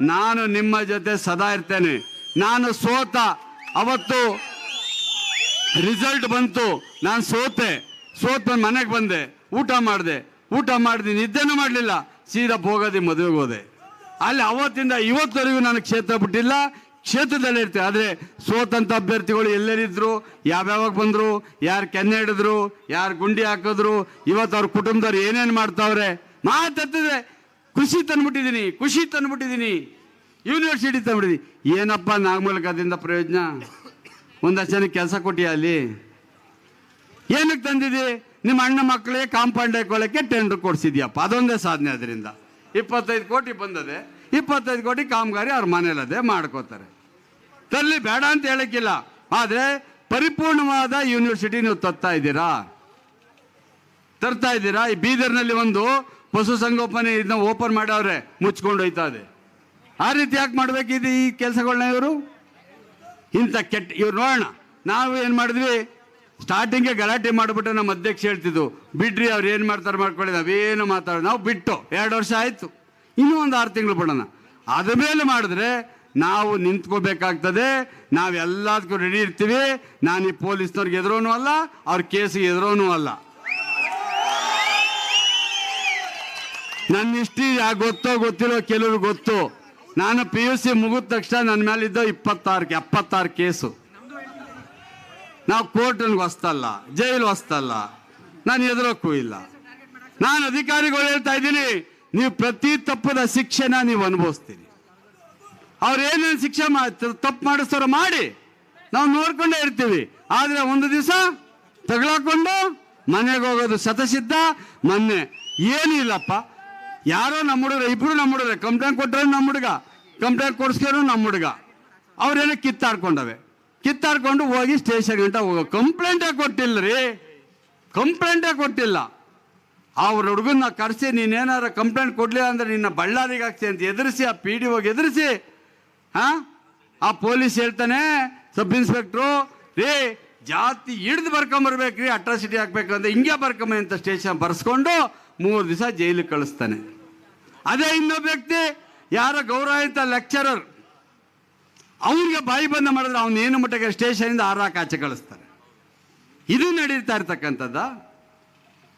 ನಾನು ನಿಮ್ಮ ಜೊತೆ ಸದಾ ಇರ್ತೇನೆ. ನಾನು ಸೋತ, ಅವತ್ತು ರಿಸಲ್ಟ್ ಬಂತು. ನಾನು ಸೋತೆ, ಸೋತ್ ಮನೆಗೆ ಬಂದೆ, ಊಟ ಮಾಡಿದೆ. ಊಟ ಮಾಡಿದೆ ನಿದ್ದೆನೂ ಮಾಡಲಿಲ್ಲ. ಸೀದಾ ಭೋಗದಿ ಮದುವೆಗೆ ಹೋದೆ. ಅಲ್ಲಿ ಅವತ್ತಿಂದ ಇವತ್ತವರೆಗೂ ನಾನು ಕ್ಷೇತ್ರ ಬಿಟ್ಟಿಲ್ಲ. ಕ್ಷೇತ್ರದಲ್ಲೇ ಇರ್ತೇವೆ ಆದರೆ ಸೋತಂಥ ಅಭ್ಯರ್ಥಿಗಳು ಎಲ್ಲರಿದ್ದರು ಯಾವ್ಯಾವಾಗ ಬಂದರು? ಯಾರು ಕೆನ್ನೆ ಹಿಡಿದ್ರು? ಯಾರು ಗುಂಡಿ ಹಾಕಿದ್ರು? ಇವತ್ತು ಅವ್ರ ಕುಟುಂಬದವ್ರು ಏನೇನು ಮಾಡ್ತಾವ್ರೆ? ಮಾತಾಡ್ತಿದ್ರೆ ಖುಷಿ ತಂದ್ಬಿಟ್ಟಿದ್ದೀನಿ ಖುಷಿ ತಂದ್ಬಿಟ್ಟಿದ್ದೀನಿ. ಯೂನಿವರ್ಸಿಟಿ ತಂದ್ಬಿಟ್ಟಿದ್ದೀನಿ. ಏನಪ್ಪ ನಾಗಮೂಲಕದಿಂದ ಪ್ರಯೋಜನ? ಒಂದಷ್ಟು ಜನಕ್ಕೆ ಕೆಲಸ ಕೊಟ್ಟಿಯ ಅಲ್ಲಿ? ಏನಕ್ಕೆ ತಂದಿದ್ದಿ? ನಿಮ್ಮ ಅಣ್ಣ ಮಕ್ಕಳಿಗೆ ಕಾಂಪೌಂಡ್ ಹಾಕೊಳ್ಳೋಕ್ಕೆ ಟೆಂಡರ್ ಕೊಡಿಸಿದ್ಯಪ್ಪ. ಅದೊಂದೇ ಸಾಧನೆ ಅದರಿಂದ ಇಪ್ಪತ್ತೈದು ಕೋಟಿ ಬಂದದೆ. ಇಪ್ಪತ್ತೈದು ಕೋಟಿ ಕಾಮಗಾರಿ ಅವ್ರ ಮನೇಲದೆ ಮಾಡ್ಕೋತಾರೆ. ತರಲಿ ಬೇಡ ಅಂತ ಹೇಳಕ್ಕಿಲ್ಲ. ಆದರೆ ಪರಿಪೂರ್ಣವಾದ ಯೂನಿವರ್ಸಿಟಿ ನೀವು ತರ್ತಾ ಇದ್ದೀರಾ? ತರ್ತಾ ಇದ್ದೀರಾ? ಈ ಬೀದರ್ನಲ್ಲಿ ಒಂದು ಪಶುಸಂಗೋಪನೆ ಇದನ್ನ ಓಪನ್ ಮಾಡವ್ರೆ ಮುಚ್ಕೊಂಡು ಹೋಯ್ತಾ ಇದೆ ಆ ರೀತಿ ಯಾಕೆ ಮಾಡ್ಬೇಕಿದೆ ಈ ಕೆಲಸಗಳನ್ನ ಇವರು? ಇಂಥ ಕೆಟ್ಟ, ಇವ್ರು ನೋಡೋಣ. ನಾವು ಏನು ಮಾಡಿದ್ವಿ? ಸ್ಟಾರ್ಟಿಂಗ್ಗೆ ಗಲಾಟೆ ಮಾಡಿಬಿಟ್ಟು ನಮ್ಮ ಅಧ್ಯಕ್ಷ ಹೇಳ್ತಿದ್ದು ಬಿಡ್ರಿ ಅವ್ರು ಏನು ಮಾಡ್ತಾರೆ ಮಾಡ್ಕೊಳ್ಳಿ, ನಾವೇನು ಮಾತಾಡೋ ನಾವು ಬಿಟ್ಟು, ಎರಡು ವರ್ಷ ಆಯಿತು. ಇನ್ನೂ ಒಂದು ಆರು ತಿಂಗಳು ಬಿಡೋಣ. ಅದ ಮೇಲೆ ಮಾಡಿದ್ರೆ ನಾವು ನಿಂತ್ಕೋಬೇಕಾಗ್ತದೆ. ನಾವೆಲ್ಲದಕ್ಕೂ ರೆಡಿ ಇರ್ತೀವಿ. ನಾನು ಈ ಪೊಲೀಸ್ನವ್ರಿಗೆ ಎದುರೋನು ಅಲ್ಲ, ಅವ್ರ ಕೇಸಿಗೆ ಎದುರೋನು ಅಲ್ಲ. ನನ್ನ ಇಷ್ಟು ಯಾ ಗೊತ್ತೋ ಗೊತ್ತಿರೋ ಕೆಲವ್ರಿಗೆ ಗೊತ್ತು. ನಾನು ಪಿ ಯು ಸಿ ಮುಗಿದ ತಕ್ಷಣ ನನ್ನ ಮೇಲಿದ್ದ ಇಪ್ಪತ್ತಾರು ಎಪ್ಪತ್ತಾರು ಕೇಸು. ನಾವು ಕೋರ್ಟ್ಗೆ ಹೊಸ್ತಲ್ಲ, ಜೈಲು ಹೊಸ್ತಲ್ಲ, ನಾನು ಎದುರಕ್ಕೂ ಇಲ್ಲ. ನಾನು ಅಧಿಕಾರಿಗಳು ಹೇಳ್ತಾ ಇದ್ದೀನಿ, ನೀವು ಪ್ರತಿ ತಪ್ಪದ ಶಿಕ್ಷೆನ ನೀವು ಅನುಭವಿಸ್ತೀರಿ. ಅವ್ರು ಏನೇನು ಶಿಕ್ಷೆ ತಪ್ಪು ಮಾಡಿಸೋರು ಮಾಡಿ, ನಾವು ನೋಡ್ಕೊಂಡೇ ಇರ್ತೀವಿ. ಆದರೆ ಒಂದು ದಿವಸ ತಗೊಳಕೊಂಡು ಮನೆಗೆ ಹೋಗೋದು ಶತಸಿದ್ಧ, ಮೊನ್ನೆ ಏನೂ ಇಲ್ಲಪ್ಪ ಯಾರೋ ನಮ್ಮ ಹುಡುಗ ಇಬ್ರು ನಮ್ಮ ಹುಡುಗ ಕಂಪ್ಲೇಂಟ್ ಕೊಟ್ಟರೆ ನಮ್ಮ ಹುಡುಗ ಕಂಪ್ಲೇಂಟ್ ಕೊಡಿಸ್ಕೊಂಡು ನಮ್ಮ ಹುಡುಗ. ಅವರೆಲ್ಲ ಕಿತ್ತಾಡ್ಕೊಂಡವೆ ಕಿತ್ತಾಡ್ಕೊಂಡು ಹೋಗಿ ಸ್ಟೇಷನ್ ಗಂಟ ಹೋಗೋ. ಕಂಪ್ಲೇಂಟೇ ಕೊಟ್ಟಿಲ್ಲ ರೀ ಕಂಪ್ಲೇಂಟೇ ಕೊಟ್ಟಿಲ್ಲ. ಅವ್ರ ಹುಡುಗನ್ನ ಕರೆಸಿ, ನೀನೇನಾರು ಕಂಪ್ಲೇಂಟ್ ಕೊಡ್ಲಿಲ್ಲ ಅಂದ್ರೆ ನಿನ್ನ ಬಳ್ಳಾರಿಗೆ ಹಾಕ್ತೀನಿ ಅಂತ ಎದುರಿಸಿ, ಆ ಪಿ ಡಿ ಹೋಗಿ ಎದುರಿಸಿ, ಹಾಂ? ಆ ಪೊಲೀಸ್ ಹೇಳ್ತಾನೆ, ಸಬ್ ಇನ್ಸ್ಪೆಕ್ಟ್ರು ರೀ, ಜಾತಿ ಹಿಡ್ದು ಬರ್ಕೊಂಬರ್ಬೇಕ್ರಿ ಅಟ್ರಾಸಿಟಿ ಹಾಕ್ಬೇಕು ಅಂತ ಹಿಂಗೆ ಬರ್ಕೊಂಬ ಅಂತ ಸ್ಟೇಷನ್ ಬರ್ಸ್ಕೊಂಡು ಮೂರು ದಿವಸ ಜೈಲಿಗೆ ಕಳಿಸ್ತಾನೆ. ಅದೇ ಇನ್ನೊಬ್ಬ ವ್ಯಕ್ತಿ, ಯಾರ ಗೌರವಿತ ಲೆಕ್ಚರರ್ ಅವನಿಗೆ ಬಾಯಿ ಬಂದ ಮಾಡಿದ್ರೆ ಅವನು ಏನು ಮಟ್ಟಿಗೆ ಸ್ಟೇಷನಿಂದ ಆರಾಕ ಆಚೆ ಕಳಿಸ್ತಾರೆ. ಇದು ನಡೀತಾ ಇರ್ತಕ್ಕಂಥದ್ದ.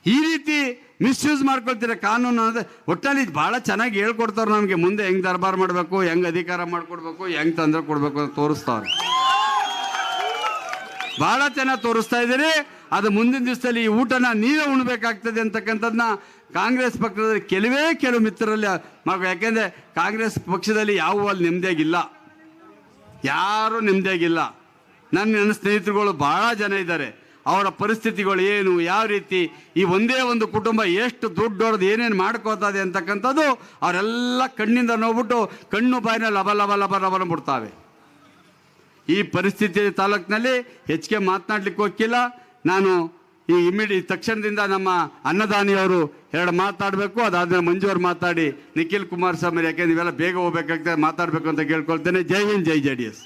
ಈ ರೀತಿ ಮಿಸ್ಯೂಸ್ ಮಾಡ್ಕೊಳ್ತೀರ ಕಾನೂನು ಅನ್ನೋದು ಒಟ್ಟಲ್ಲಿ ಇದು ಭಾಳ ಚೆನ್ನಾಗಿ ಹೇಳ್ಕೊಡ್ತಾರೆ ನಮಗೆ. ಮುಂದೆ ಹೆಂಗ್ ದರ್ಬಾರ್ ಮಾಡಬೇಕು, ಹೆಂಗ್ ಅಧಿಕಾರ ಮಾಡ್ಕೊಡ್ಬೇಕು, ಹೆಂಗ್ ತೊಂದರೆ ಕೊಡಬೇಕು ಅಂತ ತೋರಿಸ್ತಾವ್ರೆ. ಬಹಳ ಚೆನ್ನಾಗಿ ತೋರಿಸ್ತಾ ಇದ್ದೀರಿ. ಅದು ಮುಂದಿನ ದಿವಸದಲ್ಲಿ ಈ ಊಟನ ನೀವೇ ಉಣ್ಬೇಕಾಗ್ತದೆ ಅಂತಕ್ಕಂಥದ್ದನ್ನ ಕಾಂಗ್ರೆಸ್ ಪಕ್ಷದಲ್ಲಿ ಕೆಲವೇ ಕೆಲವು ಮಿತ್ರರಲ್ಲಿ ಮಗ ಯಾಕೆಂದರೆ ಕಾಂಗ್ರೆಸ್ ಪಕ್ಷದಲ್ಲಿ ಯಾವೂ ಅಲ್ಲಿ ನೆಮ್ಮದಿಯಾಗಿಲ್ಲ. ಯಾರೂ ನೆಮ್ಮದಿಯಾಗಿಲ್ಲ. ನನ್ನ ನನ್ನ ಸ್ನೇಹಿತರುಗಳು ಭಾಳ ಜನ ಇದ್ದಾರೆ. ಅವರ ಪರಿಸ್ಥಿತಿಗಳು ಏನು, ಯಾವ ರೀತಿ, ಈ ಒಂದೇ ಒಂದು ಕುಟುಂಬ ಎಷ್ಟು ದುಡ್ಡು ಹೊಡೆದು ಏನೇನು ಮಾಡ್ಕೋತದೆ ಅಂತಕ್ಕಂಥದ್ದು ಅವರೆಲ್ಲ ಕಣ್ಣಿಂದ ನೋಡ್ಬಿಟ್ಟು ಕಣ್ಣು ಬಾಯಿನ ಲಬ ಲಬ ಲಬ ಲಬನ ಬಿಡ್ತಾವೆ ಈ ಪರಿಸ್ಥಿತಿ ತಾಲೂಕಿನಲ್ಲಿ ಹೆಚ್ಚಿಗೆ ಮಾತನಾಡ್ಲಿಕ್ಕೆ ಹೋಗಿಲ್ಲ ನಾನು ಈ ಇಮಿಡಿ ತಕ್ಷಣದಿಂದ ನಮ್ಮ ಅನ್ನದಾನಿಯವರು ಎರಡು ಮಾತಾಡಬೇಕು, ಅದಾದ್ಮೇಲೆ ಅವರು ಮಾತಾಡಿ, ನಿಖಿಲ್ ಕುಮಾರಸ್ವಾಮಿ ಯಾಕೆ ನೀವೆಲ್ಲ ಬೇಗ ಹೋಗ್ಬೇಕಾಗ್ತದೆ ಮಾತಾಡಬೇಕು ಅಂತ ಕೇಳ್ಕೊಳ್ತೇನೆ. Jai Hind, Jai J D S.